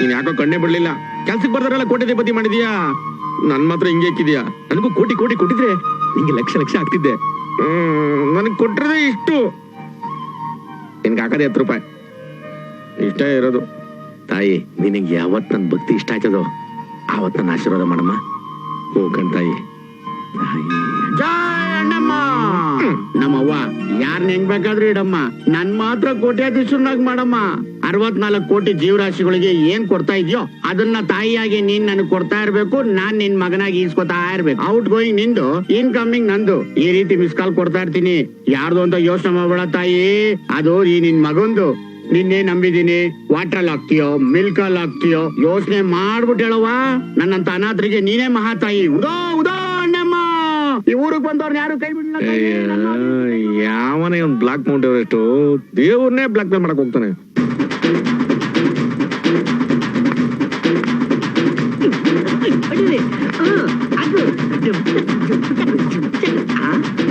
ನೀನ್ ಯಾಕೋ ಕಣ್ಣೇ ಬಿಡ್ಲಿಲ್ಲ ಕೆಲ್ಸಕ್ಕೆ ಬರ್ತಾರಲ್ಲ ಕೋಟ್ಯಾಧಿಪತಿ ಮಾಡಿದ್ಯಾ? ನನ್ ಮಾತ್ರ ಹಿಂಗೆ ಇಕ್ಕಿದ್ಯಾ? ನನಗೂ ಕೋಟಿ ಕೋಟಿ ಕೊಟ್ಟಿದ್ರೆ ನಿಂಗೆ ಲಕ್ಷ ಲಕ್ಷ ಆಗ್ತಿದ್ದೆ. ಹ್ಮ್ ನನಗ್ ಕೊಟ್ಟಿರೋದೇ ಇಷ್ಟು. ನಿನ್ಗೆ ಹಾಕದೆ ಹತ್ತು ರೂಪಾಯಿ. ಇಷ್ಟ ಇರೋದು. ತಾಯಿ ನಿನಗೆ ಯಾವತ್ ನನ್ ಭಕ್ತಿ ಇಷ್ಟ ಆಯ್ತದೋ ಆವತ್ ನನ್ನ ಆಶೀರ್ವಾದ ಮಾಡಮ್ಮ. ಓ ತಾಯಿ. ನಮ್ಮವ್ವ ಯಾರನ್ನ ಹೆಂಗ್ ಬೇಕಾದ್ರೂ ಇಡಮ್ಮ. ನನ್ ಮಾತ್ರ ಕೋಟ್ಯಾಧೀಶನಾಗ್ ಮಾಡಮ್ಮ. ಅರವತ್ನಾಲ್ಕು ಕೋಟಿ ಜೀವರಾಶಿಗಳಿಗೆ ಏನ್ ಕೊಡ್ತಾ ಇದೆಯೋ, ಅದನ್ನ ತಾಯಿಯಾಗಿ ನೀನ್ ನನಗೆ ಕೊಡ್ತಾ ಇರ್ಬೇಕು, ನಾನ್ ನಿನ್ ಮಗನಾಗಿ ಈಸ್ಕೊತಾ ಇರ್ಬೇಕು. ಔಟ್ ಗೋಯಿಂಗ್ ನಿಂದು ಇನ್ಕಮಿಂಗ್ ನಂದು. ಈ ರೀತಿ ಮಿಸ್ ಕಾಲ್ ಕೊಡ್ತಾ ಇರ್ತೀನಿ. ಯಾರ್ದು ಅಂತ ಯೋಚನೆ ಮಾಡ್ಬೇಡ ತಾಯಿ. ಅದು ಈ ನಿನ್ ಮಗಂದು. ನಿನ್ನೆ ನಂಬಿದೀನಿ ವಾಟರ್ ಹಾಕ್ತೀಯೋ ಮಿಲ್ಕ್ ಅಲ್ಲಿ ಹಾಕ್ತೀಯೋ ಯೋಚನೆ ಮಾಡ್ಬಿಟ್ಟು ಹೇಳವ್ವ. ನನ್ನಂತ ಅನಾಥರಿಗೆ ನೀನೇ ಮಹಾತಾಯಿ. ಉದೋ ಉದೋ. ಈ ಊರಿಗೆ ಬಂದವ್ರನ್ನ ಯಾರು ಕೈ ಬಿಡಲ್ಲ ಯಾವನೇ ಒಂದ್ ಬ್ಲಾಕ್ ಮೌಂಟ್ ಎವರೆಸ್ಟ್ ದೇವ್ರನ್ನೇ ಬ್ಲಾಕ್ ಮೇಲ್ ಮಾಡಕ್ ಹೋಗ್ತಾನೆ.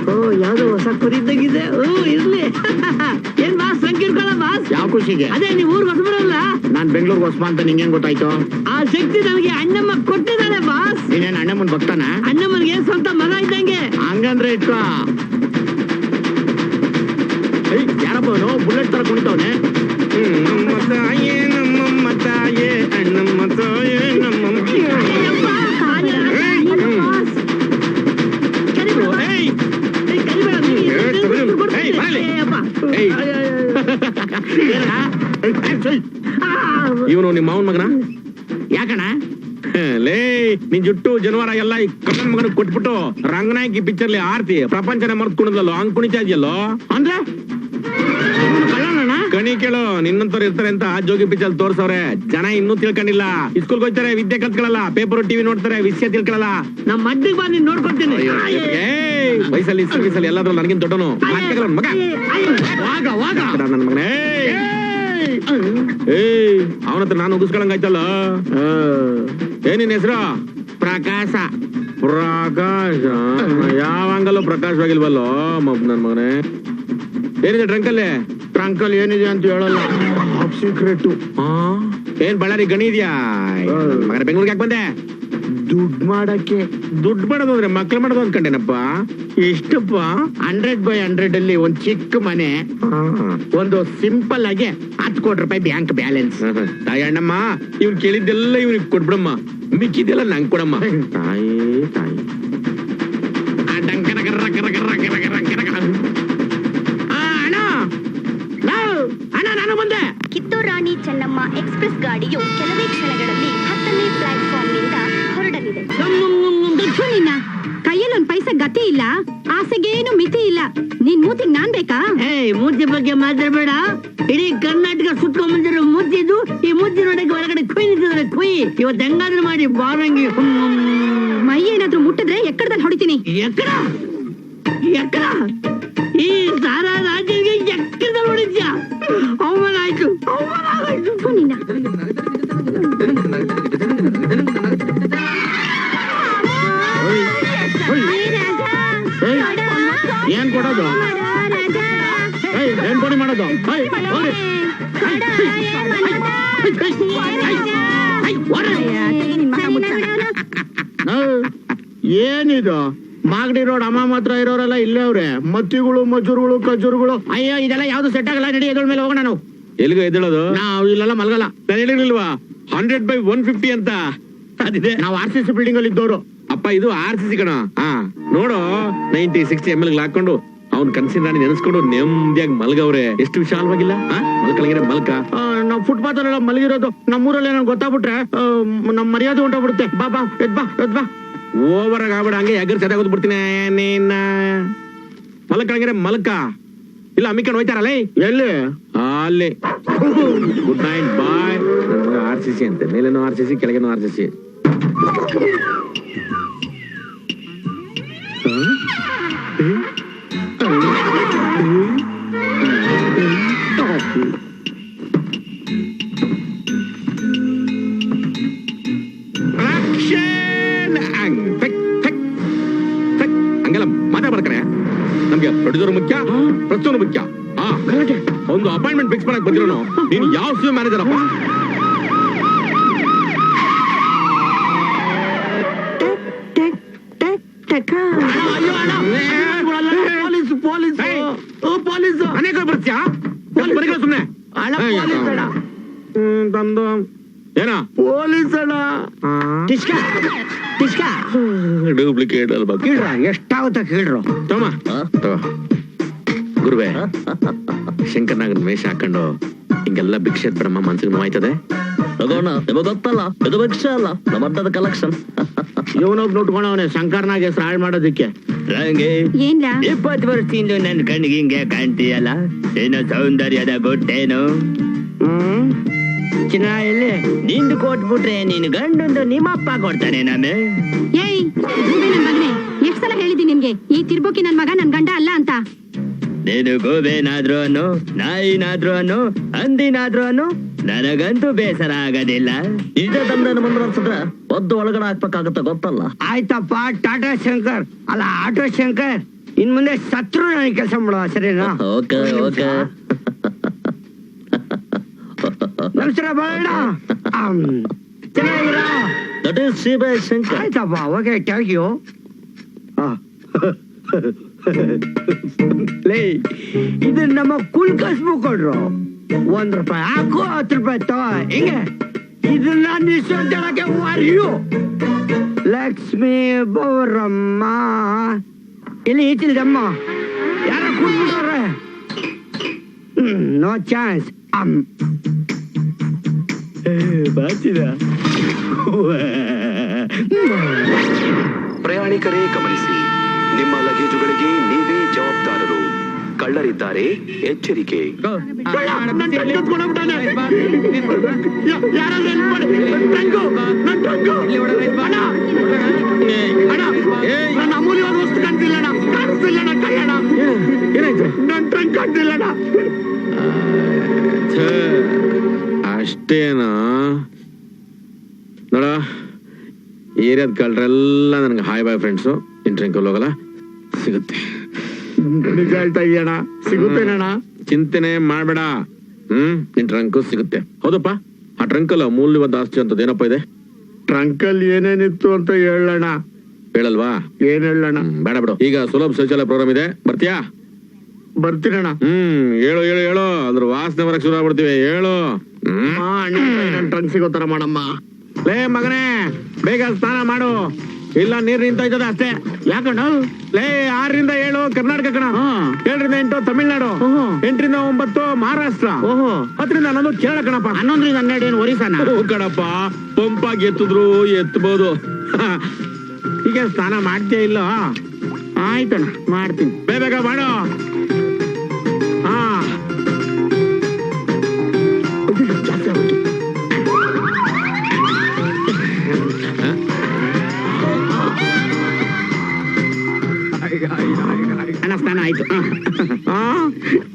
ಓ ಯಾವ್ದೋ ಹೊಸ ಕುರಿ ಇದ್ದಂಗಿದೆ ಓ ಇರ್ಲಿ. ಯಾವ ಖುಷಿಗೆ ಅದೇ ನೀವು ಹೊಸಬರಲ್ಲ ನಾನ್ ಬೆಂಗಳೂರಿಗೆ ಹೊಸ್ಮ ಅಂತ ನಿಂಗೆ ಗೊತ್ತಾಯ್ತು ಆ ಶಕ್ತಿ ನನಗೆ ಅಣ್ಣಮ್ಮ ಕೊಟ್ಟಿದ್ದಾಳೆ ಬಾಸ್ ನೀನೇನ್ ಅಣ್ಣಮ್ಮನ್ ಭಕ್ತನ ಅಣ್ಣಮ್ಮನಿಗೆ ಸ್ವಂತ ಮಗ ಇದ್ದಂಗೆ ಹಂಗಂದ್ರೆ ಇಟ್ಕೋ ಏಯ್, ಯಾರಪ್ಪ ಅವನು ಬುಲೆಟ್ ತರ ಕುಣಿತವನೆ ನಮ್ಮ ತಾಯೇ ನಮ್ಮಮ್ಮ ತಾಯೇ ಅಣ್ಣಮ್ಮ ತಾಯೇ ನಮ್ಮಮ್ಮ ಏಯ್, ಏಯ್, ತಗೊಳ್ಳಿ. ಏಯ್, ಬರಲಿ. ಏಯ್. ಇವನು ನಿಮ್ಮ ಮಾವನ್ ಮಗನ? ಯಾಕಣ್ಣ? ಲೇ ನಿನ್ ಜುಟ್ಟು ಜನವಾರ ಎಲ್ಲ ಈ ಕಣ್ಣನ್ ಮಗನ ಕೊಟ್ಬಿಟ್ಟು ರಂಗನಾಯಕಿ ಪಿಕ್ಚರ್ಲಿ ಆರ್ತಿ ಪ್ರಪಂಚನ ಮರ್ತ್ ಕುಣಿದ್ಲಲ್ಲೋ ಹಂಗ್ ಕುಣಿತಾ ಇದೆಯಲ್ಲೋ? ಅಂದ್ರೆ? ಕಣಿ ಕೇಳು ನಿನ್ನಂತವ್ರು ಇರ್ತಾರೆ ಅಂತ ಆ ಜೋಗಿ ಪಿಚ್ಚಲ್ ತೋರ್ಸವ್ರೆ. ಜನ ಇನ್ನೂ ತಿಳ್ಕೊಂಡಿಲ್ಲ. ಸ್ಕೂಲ್ ಹೋಗ್ತಾರೆ ವಿದ್ಯೆ ಕಲ್ತ್ಕೊಳ್ಳಲ್ಲ. ಪೇಪರ್ ಟಿವಿ ನೋಡ್ತಾರೆ ವಿಷಯ ತಿಳ್ಕೊಳ್ಳಲ್ಲ. ನಮ್ಮ ಅಡ್ಡಿಗೆ ಬಾ ನೀನ್ ನೋಡ್ಕೊತೀನಿ. ವಯಸ್ಸಲ್ಲಿ ಸರ್ವಿಸಲ್ಲಿ ಎಲ್ಲಾದ್ರೂ ನನಗಿಂತ ದೊಡ್ಡನು ಮಗ. ವಾಗ ವಾಗ. ನನ್ನ ಮಗನೇ. ಏಯ್. ಅವನ ಹತ್ರ ನಾನು ಉಗಿಸ್ಕೊಳಂಗಾಯ್ತಲ್ಲ ಏನಿನ್ ಹೆಸರು? ಪ್ರಕಾಶ. ಪ್ರಕಾಶ. ಯಾವ ಅಂಗಲ್ಲೂ ಪ್ರಕಾಶವಾಗಿಲ್ವಲ್ಲೋ ಮಬ್ ನನ್ ಮಗನೇ? ಏನಿದೆ ಟ್ರಂಕಲ್ಲಿ ಟ್ರಂಕಲ್ ಏನಿದೆ ಅಂತ ಹೇಳಲ್ಲ. ಸೀಕ್ರೆಟ್ ಆ? ಏನ್ ಬಳ್ಳಾರಿ ಗಣಿ ಇದೆಯಾ? ಮಗನ ಬೆಂಗಳೂರಿಗೆ ಯಾಕೆ ಬಂದೆ? ದುಡ್ಡು ಮಾಡಕ್ಕೆ. ದುಡ್ಡು ಮಾಡೋದು ಅಂದ್ರೆ ಮಕ್ಳು ಮಾಡೋದು ಅನ್ಕಂಡೇನಪ್ಪ? ಎಷ್ಟಪ್ಪ? ಹಂಡ್ರೆಡ್ ಬೈ ಹಂಡ್ರೆಡ್ ಅಲ್ಲಿ ಒಂದ್ ಚಿಕ್ಕ ಮನೆ ಒಂದು ಸಿಂಪಲ್ ಆಗಿ ಹತ್ತು ಕೋಟಿ ರೂಪಾಯಿ ಬ್ಯಾಂಕ್ ಬ್ಯಾಲೆನ್ಸ್ ತಾಯಣ್ಣಮ್ಮ ಅಣ್ಣಮ್ಮ ಇವ್ನ್ ಕೇಳಿದ್ದೆಲ್ಲ ಇವ್ನಿಗೆ ಕೊಟ್ಬಿಡಮ್ಮ. ಮಿಕ್ಕಿದ್ದೆಲ್ಲ ನಂಗೆ ಕೊಡಮ್ಮ. ತಾಯಿ ತಾಯಿ. ಎಕ್ಸ್ಪ್ರೆಸ್ ಗಾಡಿಯು ಕೆಲವೇ ಕ್ಷಣಗಳಲ್ಲಿ ಹತ್ತನೇ ಪ್ಲಾಟ್ಫಾರ್ಮ್ನಿಂದ ಹೊರಡಲಿದೆ. ಬಿಟ್ಟು ನಿನ್ನ ಕೈಯಲ್ಲಿ ಒಂದ್ ಪೈಸೆ ಗತಿ ಇಲ್ಲ ಆಸೆಗೇನು ಮಿತಿ ಇಲ್ಲ. ನಿನ್ ಮೂತಿಗ್ ನಾನ್ ಬೇಕಾ? ಏಯ್ ಮೂರ್ತಿ ಬಗ್ಗೆ ಮಾತಾಡ್ಬೇಡ ಇಡೀ ಕರ್ನಾಟಕ ಸುತ್ಕೊಂಡ್ ಬಂದಿರೋ ಮೂರ್ತಿ ಇದು ಈ ಮೂರ್ತಿ ನೋಡಕ್ಕೆ ಹೊರಗಡೆ ಕುಯ್ ನಿಂತಿದ್ರೆ ಕುಯ್ ಇವತ್ತು ಹೆಂಗಾದ್ರೂ ಮಾಡಿ ಬಾರಂಗಿ. ಮೈ ಏನಾದ್ರೂ ಮುಟ್ಟಿದ್ರೆ ಎಕ್ಕಡದಲ್ಲಿ ಹೊಡಿತೀನಿ. ಎಕ್ಕಡ? ಎಕ್ಕಡ? ಈ ಸಾರಾ ಏಯ್, ಏನ್ ಕೊಡೋದು ಏನ್ ಕೊಡಿ ಮಾಡೋದು ಏನಿದು? ಮಾಗಡಿ ರೋಡ್ ಅಮ್ಮ ಮಾತ್ರ ಇರೋರೆಲ್ಲ ಇಲ್ಲೇ ಅವ್ರೆ. ಮತ್ತಿಗಳು ಮಜ್ಜೂರುಗಳು ಖಜೂರುಗಳು? ಅಯ್ಯೋ ಇದೆಲ್ಲ ಯಾವ್ದು ಸೆಟ್ ಆಗಲ್ಲ? ನಡಿ ಮೇಲೆ ಹೋಗೋಣ ನಾವು ಎಲ್ಲಿಗೋ ಎದ್ದೇಳೋದು? ನಾವು ಇಲ್ಲೆಲ್ಲ ಮಲಗಲ್ಲ. ನಾನು ಹೇಳಿರ್ಲಿಲ್ವಾ ಹಂಡ್ರೆಡ್ ಬೈ ಒನ್ ಫಿಫ್ಟಿ ಅಂತ. ಅದಿದೆ. ನಾವು ಆರ್ ಸಿ ಸಿ ಬಿಲ್ಡಿಂಗ್ ಅಲ್ಲಿ ಇದ್ದವರು ಅಪ್ಪ ಇದು ಆರ್ ಸಿ ಸಿ ಕಣ. ಹಾ ನೋಡು. ನೈಂಟಿ ಸಿಕ್ಸ್ಟಿ ಎಂ ಎಲ್ ಹಾಕೊಂಡು ಅವ್ನ ಕನ್ಸಿನ ರಾಣಿ ನೆನೆಸ್ಕೊಂಡು ನೆಮ್ಮದಿಯಾಗಿ ಮಲ್ಗವ್ರೆ. ಎಷ್ಟು ವಿಶಾಲವಾಗಿಲ್ಲ? ಆ? ಮಲ್ಕಲಂಗಿರ ಮಲ್ಕ. ನಾವು ಫುಟ್ಪಾತ್ ಅಲ್ಲೆಲ್ಲ ಮಲಗಿರೋದು. ನಮ್ಮೂರಲ್ಲಿ ಏನೋ ಗೊತ್ತಾಗ್ಬಿಟ್ರೆ ನಮ್ಮ ನಮ್ ಮರ್ಯಾದೆ ಹೊಂಟೋಗ್ಬಿಡುತ್ತೆ ಬಾ ಬಾ ಎದ್ ಬಾ ಎದ್ ಬಾ. ಓವರ್ ಆಗಿ ಆಗ್ಬೇಡ ಹಂಗೆ ಎಗರ್ ಸೆಟ್ ಆಗೋದ್ಬಿಡ್ತೀನಿ ನೀನ. ಮಲ್ಕಳಂಗಿರ ಮಲ್ಕ. ಇಲ್ಲ ಅಮ್ಮಿಕೊಂಡು ಹೋಯ್ತಾರಲ್ಲ ಎಲ್ಲಿ ಅಲ್ಲಿ good night bye R C C ಅಂತೆ ಮೇಲೇನೋ ಆರ್ ಸಿ ಸಿ ಕೆಳಗೇನೋ ಆರ್ ಸಿ ಸಿ ಹಂಗೆಲ್ಲ ಪ್ರೊಡ್ಯೂಸರ್ ಮುಖ್ಯ ಪ್ರಚೋನು ಮುಖ್ಯ. ಆ ಒಂದು ಅಪಾಯಿಂಟ್ಮೆಂಟ್ ಫಿಕ್ಸ್ ಮಾಡಕ್ ಬಂದಿರೋನು ನೀನು ಯಾವ ಸಿ ಮ್ಯಾನೇಜರ್ ಅಪ್ಪ? ಮನೆಗೆ ಬರ್ತೀಯಾ? ಮನೆಗೆ ಸುಮ್ಮನೆ ತಂದು. ಏನಾ? ಪೊಲೀಸ್ ಅಣ್ಣ ಟಿಸ್ಕಾ ಟಿಸ್ಕಾ ಡೂಪ್ಲಿಕೇಟ್ ಅಲ್ವಾ? ಎಷ್ಟು ಎಷ್ಟಾಗುತ್ತ ಕೇಳ್ರು ತಮ್ಮ. ಗುರುವೆ ಶಂಕರ್ನಾಗನ್ ವೇಷ ಹಾಕೊಂಡು ಹಿಂಗೆಲ್ಲ ಭಿಕ್ಷೆ ಬ್ರಹ್ಮ ಮನ್ಸಿಗೆ ನೋವಾಯ್ತದೆ? ತಗೋಣ ನಿಮಗೆ ಗೊತ್ತಲ್ಲ ಇದು ಭಿಕ್ಷೆ ಅಲ್ಲ ನಮ್ಮ ಅಡ್ಡದ ಕಲೆಕ್ಷನ್ ಇವನೋಗ್ ನುಟ್ಕೊಂಡವನೆ ಶಂಕರ್ನಾಗ ಹೆಸರು ಹಾಳು ಮಾಡೋದಕ್ಕೆ. ರಂಗಿ ಏನ್ಲಾ? ಇಪ್ಪತ್ತು ವರ್ಷದಿಂದ ನನ್ನ ಕಣ್ಣಿಗೆ ಹಿಂಗೆ ಕಾಣ್ತೀಯಲ್ಲ? ಏನೋ ಸೌಂದರ್ಯದ ಗೊಟ್ಟೇನು ಹ್ಮ್? ಚಿನ್ನ ನಿಂದು ಕೊಟ್ಬಿಟ್ರೆ ನೀನು ಗಂಡೊಂದು ನಿಮ್ಮಪ್ಪ ಕೊಡ್ತಾನೆ ನಾನು ಏಯ್ ಗೂಬೆ ನನ್ ಮಗನೇ ಎಷ್ಟ್ ಸಲ ಹೇಳಿದೀನಿ ನಿನ್ಗೆ ಈ ತಿರ್ಬೋಕಿ ನನ್ ಮಗ ನನ್ ಗಂಡ ಅಲ್ಲ ಅಂತ. ನೀನು ಗೋಬೇನಾದ್ರೂ ಅನ್ನು ನಾಯಿನಾದ್ರೂ ಅನ್ನು ಹಂದಿನಾದ್ರೂ ಅನ್ನು ನನಗಂತೂ ಬೇಸರ ಆಗೋದಿಲ್ಲ. ಇದೇ ತಂದ್ರೆ ಮುಂದುವರ್ಸಿದ್ರೆ ಒದ್ದು ಒಳಗಡೆ ಹಾಕ್ಬೇಕಾಗತ್ತೆ ಗೊತ್ತಲ್ಲ? ಆಯ್ತಪ್ಪ ಟಾಟಾ ಶಂಕರ್. ಅಲ್ಲ ಆಟೋ ಶಂಕರ್. ಇನ್ ಮುಂದೆ ಸತ್ರು ನನಗೆ ಕೆಲಸ ಮಾಡುವ ಸರಿನಾ? Okay okay. ನಮಸ್ಕಾರ ಬಾಳಣ್ಣ ಆಮ್, ಚೆನ್ನಾಗಿರಾ ದಟ್ ಶಿವ ಶಂಕರ್ ಆಯ್ತಪ್ಪ ಓಕೆ ಥ್ಯಾಂಕ್ ಯು ಲೇ ಇದು ನಮ್ಮ ಕುಲ್ ಕಸ್ಬು ಕೊಡ್ರು ಒಂದ್ ರೂಪಾಯಿ ಹಾಕು ಹತ್ತು ರೂಪಾಯಿ ತಗೋ ಹಿಂಗೆ. ಇದನ್ನ ನಿಶ್ಚಯಕ್ಕೆ ವಾರಿಯು ಲಕ್ಷ್ಮೀ ಬೌರಮ್ಮ. ಇಲ್ಲಿ ಈಚಿಲ್ದಮ್ಮ ಯಾರ ಕುಡ್ಬಿಟ್ಟವ್ರೆ ಹ್ಮ್ ನೋ ಚಾನ್ಸ್. ಅಮ್ ಬಾಚಿದ. ಪ್ರಯಾಣಿಕರೇ ಗಮನಿಸಿ ನಿಮ್ಮ ಲಗೇಜುಗಳಿಗೆ ನೀವೇ ಜವಾಬ್ದಾರರು. ಕಳ್ಳರಿದ್ದಾರೆ ಎಚ್ಚರಿಕೆ. ಅಮೂಲ್ಯವಾದ ವಸ್ತು ಕಾಣ್ತಿಲ್ಲಣ್ಣ. ಕಾಣಿಸ್ತಿಲ್ಲಣ್ಣ ಕೈಯಣ್ಣ. ಏನಾಯ್ತು? ನನ್ ಟ್ರಂಕ್ ಕಾಣ್ತಿಲ್ಲಣ್ಣ. ಅಷ್ಟೇನಾ? ನೋಡ ಏರಿಯಾದ ಕಳ್ಳರೆಲ್ಲ ನನಗೆ ಹಾಯ್ ಬಾಯ್ ಫ್ರೆಂಡ್ಸು ಇಂಟ್ರೆಂಕಲ್ಲಿ ಹೋಗಲ್ಲ. ಸಿಗುತ್ತೆ. ನಿಜ ಹೇಳ್ತಾ ಇದೀಯಣ ಸಿಗುತ್ತೇನಣ ಚಿಂತೆನೆ ಮಾಡಬೇಡ. ಹ್ಮ್ ನಿನ್ ಟ್ರಂಕ್ ಸಿಗುತ್ತೆ. ಹೌದಪ್ಪ. ಆ ಟ್ರಂಕಲ್ಲ ಅಮೂಲ್ಯವಾದ ಆಸ್ತಿ ಅಂತದ್ದು ಏನಪ್ಪ ಇದೆ? ಟ್ರಂಕಲ್ಲಿ ಏನೇನಿತ್ತು ಅಂತ ಹೇಳಣ್ಣ. ಹೇಳಲ್ವಾ? ಏನ್ ಹೇಳಣ್ಣ? ಹ್ಮ್, ಬೇಡ ಬಿಡು. ಈಗ ಸುಲಭ ಶೌಚಾಲಯ ಪ್ರೋಗ್ರಾಮ್ ಇದೆ. ಬರ್ತೀಯಾ? ಬರ್ತೀನಣ್ಣ. ಹ್ಮ್ ಹೇಳು ಹೇಳು ಹೇಳು. ಅದ್ರ ವಾಸನೆ ಬರಕ್ ಶುರು ಆಗ್ಬಿಡ್ತೀವಿ. ಹೇಳು. ಟ್ರಂಕ್ ಸಿಗೋ ತರ ಮಾಡಮ್ಮ. ಲೇ ಮಗನೇ ಬೇಗ ಸ್ನಾನ ಮಾಡು. ಇಲ್ಲ ನೀರ್ ನಿಂತೋಯ್ತದ ಅಷ್ಟೇ. ಯಾಕಣ್ಣ? ಲೇ ಆರರಿಂದ ಏಳು ಕರ್ನಾಟಕ ಕಣ. ಏಳರಿಂದ ಎಂಟು ತಮಿಳ್ನಾಡು. ಎಂಟರಿಂದ ಒಂಬತ್ತು ಮಹಾರಾಷ್ಟ್ರ. ಓಹೋ. ಹತ್ತರಿಂದ ಹನ್ನೊಂದು ಕೇರಳ ಕಣಪ್ಪ. ಹನ್ನೊಂದರಿಂದ ಹನ್ನೆರಡು ಏನು ಒರಿಸಾನ ಕಣಪ್ಪ ಪಂಪಾಗಿ ಎತ್ತಿದ್ರು ಎತ್ತಬಹುದು ಈಗ ಸ್ನಾನ ಮಾಡ್ತೀಯ ಇಲ್ಲ ಆಯ್ತಣ್ಣ ಮಾಡ್ತೀನಿ. ಬೇಗ ಬೇಗ ಮಾಡು. ಅಣ್ಣ ಸ್ನಾನ ಆಯ್ತು?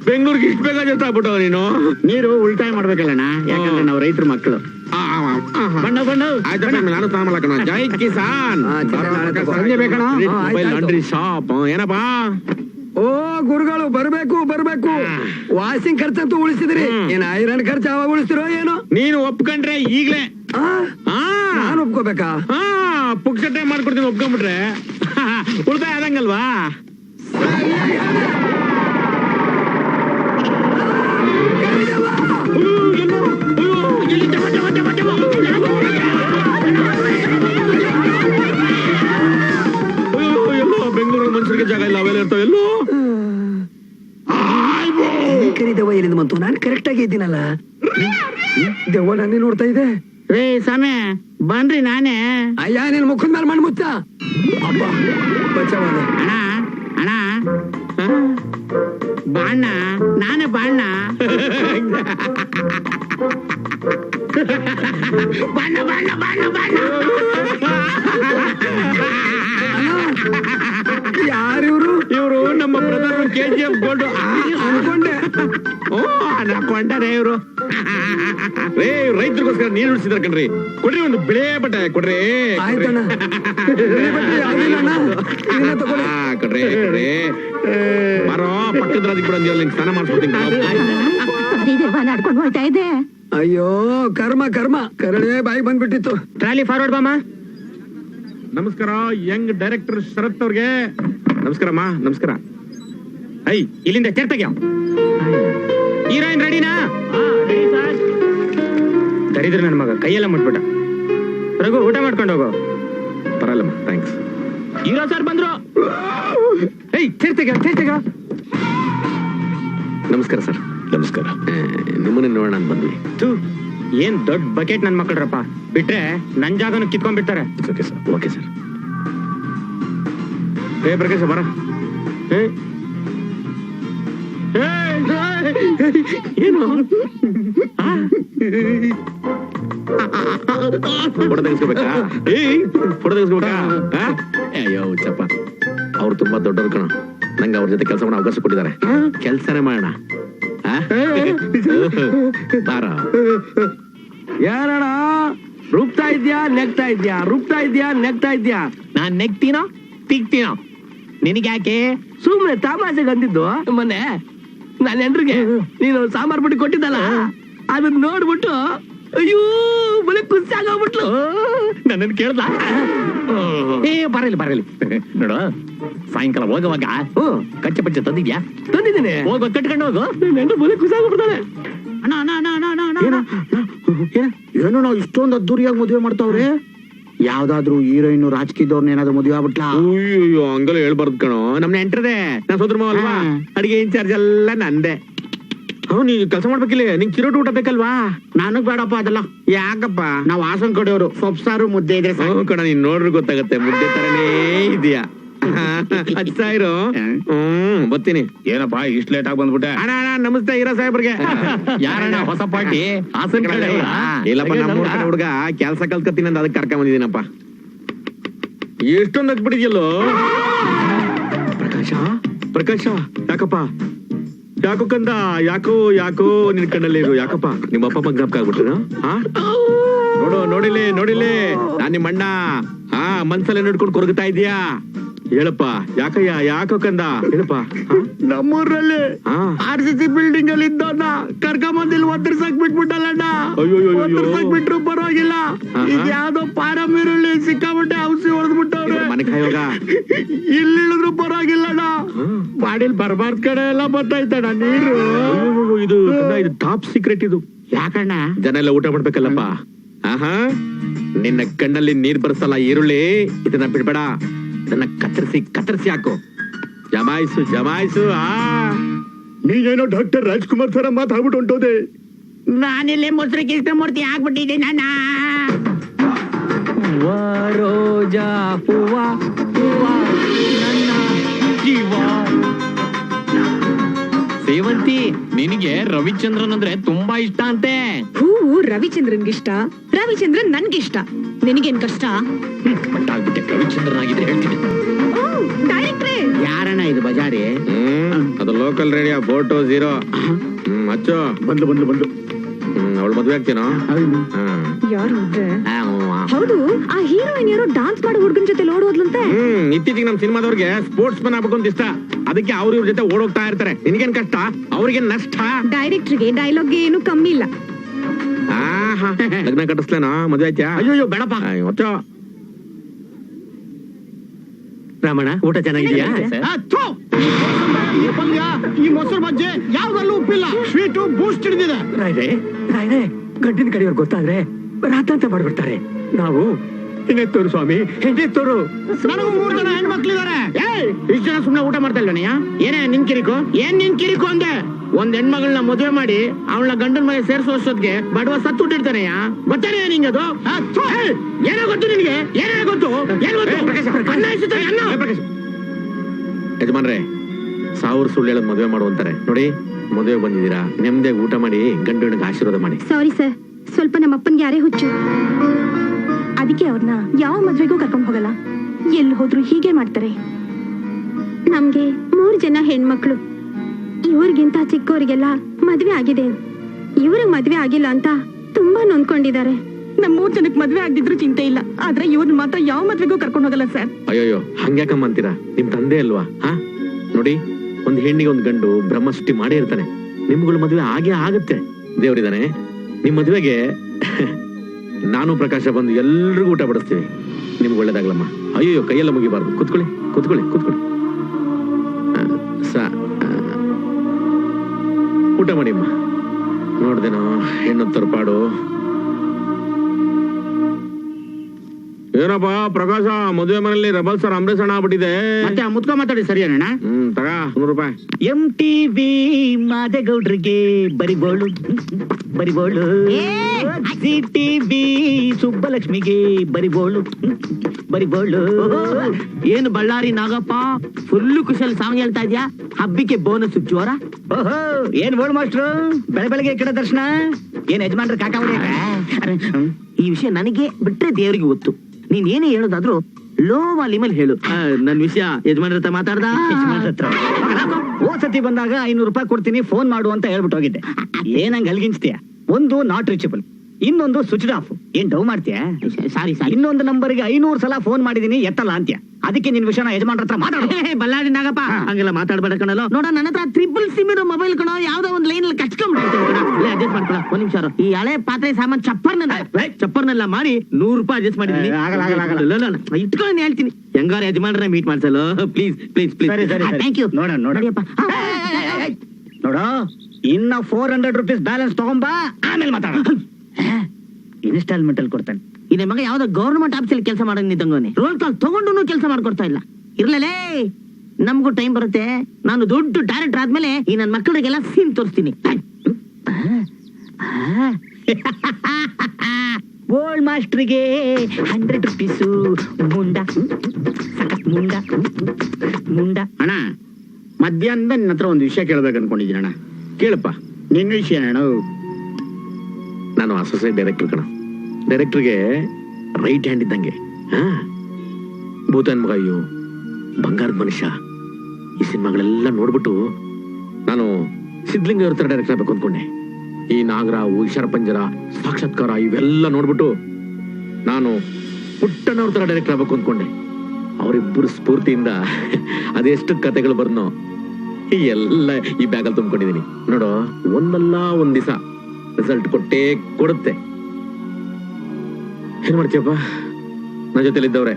ಬೆಂಗಳೂರಿಗೆ ಇಷ್ಟು ಬೇಗ ಜೊತೆ ಆಗ್ಬಿಟ್ಟವ ನೀನು? ನೀರು ಉಳಿತಾಯ ಮಾಡ್ಬೇಕಲ್ಲಣ್ಣ ಯಾಕಂದ್ರೆ ನಾವು ರೈತರ ಮಕ್ಕಳು. ಬಣ್ಣ ಬಣ್ಣ. ನಾನು ಸ್ನಾನ ಮಾಡಕಣ ಜೈ ಕಿಸಾನ್. ಸಂಜೆ ಆಯ್ತು. Laundry shop. ಏನಪ್ಪಾ? ಓ ಗುರುಗಳು ಬರ್ಬೇಕು ಬರ್ಬೇಕು. ವಾಷಿಂಗ್ ಖರ್ಚಂತೂ ಉಳಿಸಿದ್ರಿ. ಏನ್ ಐರನ್ ಖರ್ಚು ಯಾವಾಗ ಉಳಿಸಿರೋ ಏನೋ? ನೀನು ಒಪ್ಕೊಂಡ್ರೆ ಈಗ್ಲೇ. ನಾನ್ ಒಪ್ಕೋಬೇಕಾ? ಹಾ ಪುಕ್ಸಟ್ಟೆ ಮಾಡ್ಕೊಡ್ತೀನಿ ಒಪ್ಕೊಂಡ್ಬಿಟ್ರೆ ಉಳಿತಾಯ ಆದಂಗಲ್ವಾ? ಬೆಂಗಳೂರು ಮನುಷ್ಯರಿಗೆ ಜಾಗ ಇಲ್ಲ ಅವೆಲ್ಲ ಇರ್ತಾವ ಎಲ್ಲೋ? ಈ ಕರಿ ದೆವ್ವ ಎಲ್ಲಿಂದ ಬಂತು? ನಾನು ಕರೆಕ್ಟ್ ಆಗಿ ಇದ್ದೀನಲ್ಲ. ದೆವ್ವ ನಾನೇ ನೋಡ್ತಾ ಇದೆ ರೇ ಸಮಯ ಬನ್ರಿ ನಾನೇ. ಅಯ್ಯ ನಿನ್ ಮುಖದ ಮೇಲೆ ಮಣ್ಣು ಮುಚ್ಚ. ಅಪ್ಪ ಬಚಾವಾದೆ ಅಣ್ಣ ಅಣ್ಣ. ಬಾಣ್ಣ ನಾನೇ ಬಾಣ್ಣ. ಬಣ್ಣ ಬಣ್ಣ ಬಾಣ್ಣ ಬಣ್ಣ. ರೈತರಿಗೋಸ್ಕರ ಕಣ್ರಿ. ಕೊಡ್ರಿ ಒಂದು ಬಿಳೆ ಬಟ್ಟೆ ಕೊಡ್ರಿ. ಆಯ್ತಣ್ಣ. ಬಿಳಿ ಬಟ್ಟೆ ಯಾವ್ದಿಲ್ಲಣ್ಣ? ಇದನ್ನ ತಗೊಳ್ಳಿ. ಆ, ಕೊಡ್ರಿ ಕೊಡ್ರಿ ಬಾರೋ ಪಕ್ಕದ ರಾಜ್ಯಕ್ಕೆ ಬಿಡಂದಿಲ್ಲ ನಿಂಗೆ ಸ್ನಾನ ಮಾಡಿಸ್ಬಿಡ್ತೀನಿ ನಡ್ಕೊಂಡು ಹೋಗ್ತಾ ಇದೆ. ಅಯ್ಯೋ ಕರ್ಮ ಕರ್ಮ. ಕರಡೆ ಬಾಯಿ ಬಂದ್ಬಿಟ್ಟಿತ್ತು. ಟ್ರಾಲಿ ಫಾರ್ವರ್ಡ್ ಬಾಮ ನಮಸ್ಕಾರ ಯಂಗ್ ಡೈರೆಕ್ಟರ್ ಶರತ್ ಅವ್ರಿಗೆ. ನಮಸ್ಕಾರಮ್ಮ ನಮಸ್ಕಾರ. ಐ ಇಲ್ಲಿಂದ ತೆರ್ತಗ್ಯ? ಹೀರೋಯಿನ್ ರೆಡಿನಾ ಕರೀದ್ರು ನನ್ನ ಮಗ ಕೈಯೆಲ್ಲ ಮುಟ್ಬಿಟ್ಟ. ರಘು ಊಟ ಮಾಡ್ಕೊಂಡು ಹೋಗೋ. ಬರಲ್ಲಮ್ಮ ಥ್ಯಾಂಕ್ಸ್ ಹೀರೋ ಸರ್ ಬಂದ್ರು. ಏಯ್ ತೆರ್ತಗ ತೆರ್ತಗ. ನಮಸ್ಕಾರ ಸರ್. ನಮಸ್ಕಾರ. ನಿಮ್ಮನ್ನ ನೋಡೋಣ ಅಂತ ಬಂದ್ವಿ. ಏನ್ ದೊಡ್ಡ ಬಕೆಟ್ ನನ್ನ ಮಕ್ಕಳ್ರಪ್ಪ ಬಿಟ್ರೆ ನನ್ನ ಜಾಗನು ಕಿತ್ಕೊಂಡ್ಬಿಡ್ತಾರೆ. ಓಕೆ ಸರ್ ಓಕೆ ಸರ್ ಏ ಪ್ರಕಾಶ ಬರ. ಏನು? ಫೋಟೋ ತೆಗಿಸ್ಕೋಬೇಕಾ? ಏಯ್ ಫೋಟೋ ತೆಗಿಸ್ಕೋಬೇಕಾ? ಅಯ್ಯೋ ಚಪ್ಪ ಅವ್ರು ತುಂಬಾ ದೊಡ್ಡವ್ರು ಕಣ. ನಂಗೆ ಅವ್ರ ಜೊತೆ ಕೆಲಸ ಮಾಡೋ ಅವಕಾಶ ಕೊಟ್ಟಿದ್ದಾರೆ. ಕೆಲಸನೇ ಮಾಡೋಣ? ಬಾರ. ಯಾರಣ ರುಬ್ತಾ ಇದ್ಯಾ ನೆಗ್ತಾ ಇದ್ಯಾ? ರುಬ್ತಾ ಇದ್ಯಾ ನೆಗ್ತಾ ಇದ್ಯಾ? ನಾನ್ ನೆಗ್ತೀನೋ ತಿಗ್ತೀನೋ? ನಿನಗ್ಯಾಕೆ? ಸುಮ್ನೆ ತಮಾಷೆಗೆ ಅಂದಿದ್ದು ಮೊನ್ನೆ ನನ್ನ ಹೆಂಡ್ರಿಗೆ ನೀನು ಸಾಂಬಾರ್ ಪುಡಿ ಕೊಟ್ಟಿದ್ದಲ್ಲ? ಅದನ್ನ ನೋಡ್ಬಿಟ್ಟು ಅಯ್ಯೋ ಬಲೆ ಖುಷಿ ಆಗೋಗ್ಬಿಟ್ಲು. ನನ್ನನ್ನು ಕೇಳ್ದ? ಏ ಬರಲಿ ಬರಲಿ ನೋಡು ಸಾಯಂಕಾಲ ಹೋಗುವಾಗ ಕಚ್ಚೆ ಪಚ್ಚೆ ತಂದಿದ್ಯಾ? ತಂದಿದ್ದೀನಿ. ಹೋಗುವ ಕಟ್ಕೊಂಡು ಹೋಗು. ನನ್ನ ಬಲೆ ಖುಷಿ ಆಗೋಗ್ಬಿಡ್ತಾಳೆ ಅಣ್ಣ ಅಣ್ಣ ಅಣ್ಣ ಅಣ್ಣ ಅಣ್ಣ, ಏನೋ ನಾವು ಇಷ್ಟೊಂದು ಅದ್ದೂರಿಯಾಗಿ ಮದುವೆ ಮಾಡ್ತಾವ್ರೆ? ಯಾವ್ದಾದ್ರು ಹೀರೋಯಿನ್ ರಾಜಕೀಯದವ್ರನ್ನ ಏನಾದ್ರು ಮದುವೆ ಆಗ್ಬಿಟ್ಲಾ? ಅಯ್ಯೋ ಹಂಗಲ್ಲ ಹೇಳ್ಬಾರ್ದು ಕಣೋ. ನಮ್ನ ಎಂಟ್ರದೆ. ನಾ ಸೋದ್ರ ಅಲ್ವಾ. ಅಡಿಗೆ ಇನ್ಚಾರ್ಜ್ ಎಲ್ಲ ನಂದೆ. ಹ್ಞೂ ನೀ ಕೆಲಸ ಮಾಡ್ಬೇಕಿಲ್ಲ. ನಿಂಗೆ ಕಿರೋಟ ಊಟ ಬೇಕಲ್ವಾ? ನನಗ್ ಬೇಡಪ್ಪ ಅದೆಲ್ಲ. ಯಾಕಪ್ಪ? ನಾವು ಹಾಸನ್ ಕಡೆಯವರು. ಸೊಪ್ಸಾರು ಮುದ್ದೆ ಇದ್ರೆ ಸಾಕು. ಹ್ಞೂ ಕಣ ನೀನ್ ನೋಡ್ರಿ ಗೊತ್ತಾಗತ್ತೆ. ಮುದ್ದೆ ತರನೇ ಇದೆಯಾ? ಹಚ್ತಾ ಇರು ಹ್ಮ್ ಬರ್ತೀನಿ. ಏನಪ್ಪ ಇಷ್ಟ ಲೇಟ್ ಆಗಿ ಬಂದ್ಬಿಟ್ಟೆ? ಅಣ್ಣ ಅಣ್ಣ ನಮಸ್ತೆ ಹೀರಾ ಸಾಹೇಬ್ರಿಗೆ. ಯಾರಣ್ಣ ಹೊಸ ಪಾರ್ಟಿ? ಹಾಸನ್ ಕಡೆ ಇಲ್ಲಪ್ಪ ನಮ್ಮ ಊರ್ ಕಡೆ ಹುಡುಗ ಕೆಲಸ ಕಲ್ತ್ಕತ್ತೀನಿ ಅಂತ ಅದಕ್ಕೆ ಕರ್ಕೊಂಡ್ ಬಂದಿದ್ದೀನಪ್ಪ. ಎಷ್ಟೊಂದು ಹತ್ಬಿಟ್ಟಿದ್ಯಲ್ಲೋ? ಪ್ರಕಾಶ? ಪ್ರಕಾಶ? ಯಾಕಪ್ಪ? ಯಾಕೋ ಕಂದ? ಯಾಕೋ ಯಾಕೋ ನಿನ್ ಕಣ್ಣಲ್ಲಿ ಇರು ಯಾಕಪ್ಪ? ನಿಮ್ಮ ಅಪ್ಪ ಅಮ್ಮ ಜ್ಞಾಪಕ ಆಗ್ಬಿಟ್ರು ಹಾ? ನೋಡು, ನೋಡಿಲಿ ನೋಡಿಲಿ. ನಾನ್ ನಿಮ್ಮ ಅಣ್ಣ ಹಾ, ಮನ್ಸಲ್ಲೇ ನೋಡ್ಕೊಂಡು ಕೊರಗುತ್ತಾ ಇದೀಯಾ? ಹೇಳಪ್ಪ ಯಾಕಯ್ಯ ಯಾಕೋ ಕಂದ? ಹೇಳಪ್ಪ? ನಮ್ಮೂರಲ್ಲಿ ಆರ್ ಸಿ ಸಿ ಬಿಲ್ಡಿಂಗ್ ಅಲ್ಲಿ ಇದ್ದವನ್ನ ಕರ್ಕೊಂಬಂದಿಲ್ ಒತ್ತರ್ಸಕ್ ಬಿಟ್ಬಿಟ್ಟಲ್ಲಣ್ಣ. ಒತ್ತರ್ಸಕ್ ಬಿಟ್ರು ಪರವಾಗಿಲ್ಲ. ಈಗ ಯಾವ್ದೋ ಈರುಳ್ಳಿ ಸಿಕ್ಕಾಬಿಟ್ಟೆ ಔಷಧಿ ಹೊಡೆದ್ಬಿಟ್ಟವ್ರೆ ಮನೆ ಕಾಯೋಗ ಇಲ್ಲಿ ಇಳಿದ್ರು ಪರವಾಗಿಲ್ಲಣ್ಣ. ಬಾಡಿಲ್ ಬರ್ಬಾರ್ದ್ ಕಡೆ ಎಲ್ಲ ಬರ್ತೈತಣ್ಣ ನೀರು. ಇದು ಇದು ಟಾಪ್ ಸೀಕ್ರೆಟ್ ಇದು. ಯಾಕಣ್ಣ? ಜನ ಎಲ್ಲ ಊಟ ಮಾಡ್ಬೇಕಲ್ಲಪ್ಪ. ಆಹಾ ನಿನ್ನ ಕಣ್ಣಲ್ಲಿ ನೀರ್ ಬರ್ಸಲ್ಲ ಈರುಳ್ಳಿ ಇದನ್ನ ಬಿಡ್ಬೇಡ. ಇದನ್ನ ಕತ್ತರಿಸಿ ಕತ್ತರಿಸಿ ಹಾಕು. ಜಮಾಯಿಸು ಜಮಾಯಿಸು ಆ. ನೀನೇನೋ ಡಾಕ್ಟರ್ ರಾಜ್ಕುಮಾರ್ ತರ ಮಾತಾಡ್ಬಿಟ್ಟು ಹೊಂಟೋದೆ. ನಾನಿಲ್ಲೇ ಮೊಸರು ಕೃಷ್ಣಮೂರ್ತಿ ಆಗ್ಬಿಟ್ಟಿದೆ ನಾನ. ರೋಜಾ ಹೂವ ಹೂವ ನನ್ನ ಜೀವ ಸೇವಂತಿ ನಿನಗೆ ರವಿಚಂದ್ರನ್ ಅಂದ್ರೆ ತುಂಬಾ ಇಷ್ಟ ಅಂತೆ. ಹೂವು ರವಿಚಂದ್ರನ್ಗಿಷ್ಟ. ರವಿಚಂದ್ರನ್ ನನ್ಗಿಷ್ಟ. ನಿನಗೇನ್ ಕಷ್ಟ? ಆಗಿದ್ರೆ ಹೇಳ್ತೀನಿ. ಯಾರಣ ಯಾರಣ್ಣ ಇದು ಬಜಾರಿ? ಅದು ಲೋಕಲ್ ರೇಡಿಯೋ ಫೋಟೋ ಜೀರೋ ಹ್ಮ್ ಅಚ್ಚು. ಬಂದು ಬಂದು ಬಂದು. ಅವಳು ಮದುವೆ ಆಗ್ತೀನೋ? ಯಾರು. ಹೌದು ಆ ಹೀರೋಯಿನ್ ಯಾರೋ ಡಾನ್ಸ್ ಮಾಡೋ ಹುಡುಗನ ಜೊತೆ ಓಡೋದ್ಲಂತೆ ಹ್ಮ್ ಇತ್ತೀಚೆಗೆ ನಮ್ ಸಿನಿಮಾದವ್ರಿಗೆ ಸ್ಪೋರ್ಟ್ಸ್ ಮನ್ ಆಗ್ಬೇಕು ಅಂತ ಇಷ್ಟ. ಅದಕ್ಕೆ ಅವ್ರ ಇವ್ರ ಜೊತೆ ಓಡೋಗ್ತಾ ಇರ್ತಾರೆ. ನಿನಗೇನ್ ಕಷ್ಟ? ಅವ್ರಿಗೆ ನಷ್ಟ? ಡೈರೆಕ್ಟ್ರಿಗೆ ಡೈಲಾಗ್ ಏನು ಕಮ್ಮಿ ಇಲ್ಲ. ಆಹಾ ಲಗ್ನ ಕಟ್ಟಿಸ್ಲೇನಾ? ಮದುವೆ ಆಯ್ತಾ ಅಯ್ಯೋ ಬೇಡಪ್ಪ. ಅಯ್ಯೋ. ರಾಮಣ್ಣ ಊಟ ಚೆನ್ನಾಗಿದ್ಯಾ! ಈ ಮೊಸರು ಬಜ್ಜೆ ಯಾವ್ದಲ್ಲೂ ಉಪ್ಪಿಲ್ಲ. ಸ್ವೀಟು ಬೂಸ್ಟ್ ಹಿಡಿದಿದೆ. ರಾಯ್ರೆ ರಾಯ್ರೆ ಗಂಟಿನ ಕಡೆಯವ್ರು ಗೊತ್ತಾದ್ರೆ ರಾತಾಂತ ಮಾಡ್ಬಿಡ್ತಾರೆ. ನಾವು ಇನ್ನೆತ್ತೋರು ಸ್ವಾಮಿ ಹೆಂಡೆತ್ತೋರು ನನಗೂ ಮೂರು ಜನ ಹೆಣ್ಮಕ್ಳಿದಾರೆ ಏಯ್ ಇಷ್ಟು ಜನ ಸುಮ್ಮನೆ ಊಟ ಮಾಡ್ತಾ ಇಲ್ವನಯ್ಯ ಏನೇ ನಿನ್ ಕಿರಿಕು? ಏನ್ ನಿನ್ ಕಿರಿಕು ಅಂದೆ? ಒಂದ್ ಹೆಣ್ಮಗಳನ್ನ ಮದುವೆ ಮಾಡಿ ಅವಳ ಗಂಡನ ಮನೆ ಸೇರ್ಸೋ ಬಡವ ಸತ್ತು ಹುಟ್ಟಿರ್ತಾನೆಯ ಗೊತ್ತಾನೆ ನಿಂಗೆ ಅದು? ಏನೋ ಗೊತ್ತು ನಿನ್ಗೆ? ಏನೇ ಗೊತ್ತು? ಏನ್ ಗೊತ್ತು? ಅನ್ನ ಅನ್ನ? ಯಜಮಾನ್ರೆ ಸಾವಿರ ಸುಳ್ಳು ಹೇಳದ್ ಮದುವೆ ಮಾಡುವಂತಾರೆ ನೋಡಿ ಮದುವೆ ಬಂದಿದ್ದೀರಾ? ನೆಮ್ಮದಿಯಾಗಿ ಊಟ ಮಾಡಿ ಗಂಡು ಹೆಣ್ಣಿಗೆ ಆಶೀರ್ವಾದ ಮಾಡಿ. ಸಾರಿ ಸರ್ ಸ್ವಲ್ಪ ನಮ್ಮ ಅಪ್ಪನ್ಗೆ ಯಾರೇ ಹುಚ್ಚು. ಅದಕ್ಕೆ ಅವ್ರನ್ನ ಯಾವ ಮದ್ವೆಗೂ ಕರ್ಕೊಂಡ್ ಹೋಗಲ್ಲ. ಎಲ್ಲಿ ಹೋದ್ರು ಹೀಗೆ ಮಾಡ್ತಾರೆ. ನಮ್ಗೆ ಮೂರ್ ಜನ ಹೆಣ್ಮಕ್ಳು. ಇವ್ರಿಗಿಂತ ಚಿಕ್ಕವರಿಗೆಲ್ಲ ಮದ್ವೆ ಆಗಿದೆ. ಇವ್ರಿಗೆ ಮದ್ವೆ ಆಗಿಲ್ಲ ಅಂತ ತುಂಬಾ ನೊಂದ್ಕೊಂಡಿದ್ದಾರೆ. ನಮ್ ಮೂರ್ ಜನಕ್ ಮದ್ವೆ ಆಗದಿದ್ರು ಚಿಂತೆ ಇಲ್ಲ. ಆದ್ರೆ ಇವ್ರನ್ನ ಮಾತ್ರ ಯಾವ ಮದ್ವೆಗೂ ಕರ್ಕೊಂಡು ಹೋಗಲ್ಲ ಸರ್. ಅಯ್ಯೋಯ್ಯೋ ಹಂಗ್ಯಾಕಮ್ಮ ಅಂತೀರಾ? ನಿಮ್ ತಂದೆ ಅಲ್ವಾ? ಹಾ? ನೋಡಿ ಒಂದ್ ಹೆಣ್ಣಿಗೆ ಒಂದ್ ಗಂಡು ಬ್ರಹ್ಮಸೃಷ್ಟಿ ಮಾಡೇ ಇರ್ತಾನೆ. ನಿಮ್ಗಳ ಮದ್ವೆ ಆಗೇ ಆಗತ್ತೆ. ದೇವ್ರಿದಾನೆ ನಿಮ್ ಮದುವೆಗೆ ನಾನು ಪ್ರಕಾಶ ಬಂದು ಎಲ್ರಿಗೂ ಊಟ ಬಡಿಸ್ತೀವಿ ನಿಮ್ಗೆ ಒಳ್ಳೇದಾಗ್ಲಮ್ಮ. ಅಯ್ಯೋ ಕೈಯೆಲ್ಲ ಮುಗಿಬಾರ್ದು. ಕುತ್ಕೊಳ್ಳಿ ಕುತ್ಕೊಳ್ಳಿ ಕುತ್ಕೊಳ್ಳಿ. ಸಾ ಊಟ ಮಾಡಿಮ್ಮ. ನೋಡ್ದೇನೋ ಹೆಣ್ಣು ತರ್ಪಾಡು. ಏನಪ್ಪ ಪ್ರಕಾಶ ಮದುವೆ ಮನೆಯಲ್ಲಿ ರಬಲ್ ಸರ್ ಅಂಬರೀಷ್ ಅಣ್ಣ ಆಗ್ಬಿಟ್ಟಿದೆ. ಮತ್ತೆ ಮುತ್ಕೊ ಮಾತಾಡಿ ಸರಿ ಅಣ್ಣ. ಹ್ಮ್ ತಗ ನೂರು ರೂಪಾಯಿ. ಎಂ ಟಿ ವಿ ಮಾದೇಗೌಡ್ರಿಗೆ ಬರಿಬೋಳು ಬರಿಬೋಳು ಸಿ ಟಿ ವಿ ಸುಬ್ಬಲಕ್ಷ್ಮಿಗೆ ಬರಿಬೋಳು ಬರಿಬೋಳು ಏನು ಬಳ್ಳಾರಿ ನಾಗಪ್ಪ ಫುಲ್ಲು ಕುಶಲ್ ಸಾಂಗ್ ಹೇಳ್ತಾ ಇದ್ಯಾ? ಹಬ್ಬಿಗೆ ಬೋನಸ್ ಜೋರ? ಓಹೋ. ಏನ್ ಬೋಳು ಮಾಸ್ಟ್ರು ಬೆಳೆ ಬೆಳಗ್ಗೆ ಕಿಡ ದರ್ಶನ? ಏನ್ ಯಜಮಾನ್ರ ಕಾಕ? ಈ ವಿಷಯ ನನಗೆ ಬಿಟ್ರೆ ದೇವರಿಗೆ ಗೊತ್ತು. ನೀನ್ ಏನೇ ಹೇಳೋದಾದ್ರೂ ಲೋ ವಾಲ್ಯೂಮಲ್ಲಿ ಹೇಳು. ನನ್ ವಿಷಯ ಯಜಮಾನ್ರ ಹತ್ರ ಮಾತಾಡ್ದ? ಓ ಸತಿ ಬಂದಾಗ ಐನೂರು ರೂಪಾಯಿ ಕೊಡ್ತೀನಿ ಫೋನ್ ಮಾಡು ಅಂತ ಹೇಳ್ಬಿಟ್ಟು ಹೋಗಿದ್ದೆ. ಏನಂಗ್ ಅಲ್ಗಿಂಚ್ತೀಯ? ಒಂದು ನಾಟ್ ರೀಚಬಲ್ ಇನ್ನೊಂದು ಸ್ವಿಚ್ ಆಫ್. ಏನ್ ಡೌ ಮಾಡ್ತೀಯ? ಸಾರಿ ಸಾರಿ. ಇನ್ನೊಂದು ನಂಬರ್ಗೆ ಐನೂರು ಸಲ ಫೋನ್ ಮಾಡಿದೀನಿ ಎತ್ತಲ್ಲ ಅಂತ್ಯ. ಅದಕ್ಕೆ ನಿನ್ ವಿಷಯನ ಯಜಮಾನ್ರ ಹತ್ರ ಮಾತಾಡ. ಬಲ್ಲಾಡಿ ನಾಗಪ್ಪ. ಹಂಗೆಲ್ಲ ಮಾತಾಡ್ಬೇಡ ಕಣಲ್ಲ ನೋಡ ನನ್ನ ಹತ್ರ ಟ್ರಿಪಲ್ ಸಿಮ್ ಇರೋ ಮೊಬೈಲ್ ಕಣೋ ಯಾವ್ದೋ ಒಂದ್ ಲೈನ್ ಅಲ್ಲಿ ಕಚ್ಕೊಂಡ್ಬಿಟ್ಟಿರ್ತೀನಿ ಅಡ್ಜಸ್ಟ್ ಮಾಡ್ಕೊಳ. ಒಂದ್ ನಿಮಿಷ. ಈ ಹಳೆ ಪಾತ್ರೆ ಸಾಮಾನ್ ಚಪ್ಪರ್ನ ಚಪ್ಪರ್ನೆಲ್ಲ ಮಾಡಿ ನೂರು ರೂಪಾಯಿ ಅಡ್ಜಸ್ಟ್ ಮಾಡಿದೀನಿ. ಇಟ್ಕೊಂಡು ಹೇಳ್ತೀನಿ. ಹೆಂಗಾರ ಯಜಮಾನ್ರ ಮೀಟ್ ಮಾಡ್ಸಲ್ಲ ಪ್ಲೀಸ್ ಪ್ಲೀಸ್ ಪ್ಲೀಸ್ ಸರಿ, ಸರಿ, ಸರಿ. ಥ್ಯಾಂಕ್ ಯು ನೋಡ ನೋಡಿಯಪ್ಪ ನೋಡ. ಇನ್ನ ಫೋರ್ ಹಂಡ್ರೆಡ್ ರುಪೀಸ್ ಬ್ಯಾಲೆನ್ಸ್ ತಗೊಂಬಾ. ಆಮೇಲೆ ಮಾತಾಡ ಇನ್ಸ್ಟಾಲ್ಮೆಂಟ್ ಅಲ್ಲಿ ಕೊಡ್ತಾನೆ. ಇದೇ ಮಗ ಯಾವ್ದೋ ಗೌರ್ಮೆಂಟ್ ಆಫೀಸಲ್ಲಿ ಕೆಲಸ ಮಾಡಂಗ್ ನಿಂತಂಗೋನೆ ರೋಲ್ ಕಾಲ್ ತಗೊಂಡು ಕೆಲಸ ಮಾಡ್ಕೊಡ್ತಾ ಇಲ್ಲ. ಇರ್ಲಲೇ ನಮಗೂ ಟೈಮ್ ಬರುತ್ತೆ. ನಾನು ದೊಡ್ಡ ಡೈರೆಕ್ಟರ್ ಆದ್ಮೇಲೆ ಈ ನನ್ನ ಮಕ್ಕಳಿಗೆಲ್ಲ ಸೀನ್ ತೋರಿಸ್ತೀನಿ. ಗೋಲ್ಡ್ ಮಾಸ್ಟ್ರಿಗೆ ಹಂಡ್ರೆಡ್ ರುಪೀಸು ಮುಂಡ. ಮುಂಡ. ಮುಂಡ. ಅಣ್ಣ, ಮಧ್ಯಾಹ್ನದ ನಿನ್ನ ಹತ್ರ ಒಂದು ವಿಷಯ ಕೇಳ್ಬೇಕು ಅನ್ಕೊಂಡಿದ್ದೀನಿ ಅಣ್ಣ. ಕೇಳಪ್ಪ, ನಿನ್ನ ವಿಷಯ ಅಣ್ಣ ನಾನು ಅಸೋಸಿಯೇಟ್ ಡೈರೆಕ್ಟರ್ ಕಣ. ಡೈರೆಕ್ಟರ್ಗೆ ರೈಟ್ ಹ್ಯಾಂಡ್ ಇದ್ದಂಗೆ. ಹಾ? ಭೂತನ್ ಮಗ ಅಯ್ಯೋ, ಬಂಗಾರದ ಮನುಷ್ಯ. ಈ ಸಿನಿಮಾಗಳೆಲ್ಲ ನೋಡ್ಬಿಟ್ಟು ನಾನು ಸಿದ್ಧಲಿಂಗ ಅವ್ರ ತರ ಡೈರೆಕ್ಟರ್ ಆಗ್ಬೇಕು ಅಂದ್ಕೊಂಡೆ ಈ ನಾಗರ ಈಶಾರ ಪಂಜರ ಸಾಕ್ಷಾತ್ಕಾರ ಇವೆಲ್ಲ ನೋಡ್ಬಿಟ್ಟು ನಾನು ಪುಟ್ಟನವ್ರ ಥರ ಡೈರೆಕ್ಟರ್ ಆಗ್ಬೇಕು ಅಂದ್ಕೊಂಡೆ ಅವರಿಬ್ಬರು ಸ್ಫೂರ್ತಿಯಿಂದ ಅದೆಷ್ಟು ಕತೆಗಳು ಬರ್ನೋ ಎಲ್ಲ ಈ ಬ್ಯಾಗಲ್ಲಿ ತುಂಬ್ಕೊಂಡಿದ್ದೀನಿ ನೋಡು, ಒಂದಲ್ಲ ಒಂದು ದಿವಸ ರಿಸಲ್ಟ್ ಕೊಟ್ಟೇ ಕೊಡುತ್ತೆ. ಏನ್ ಮಾಡ್ತೀಯಪ್ಪ? ನನ್ನ ಜೊತೆಲಿದ್ದವ್ರೆ.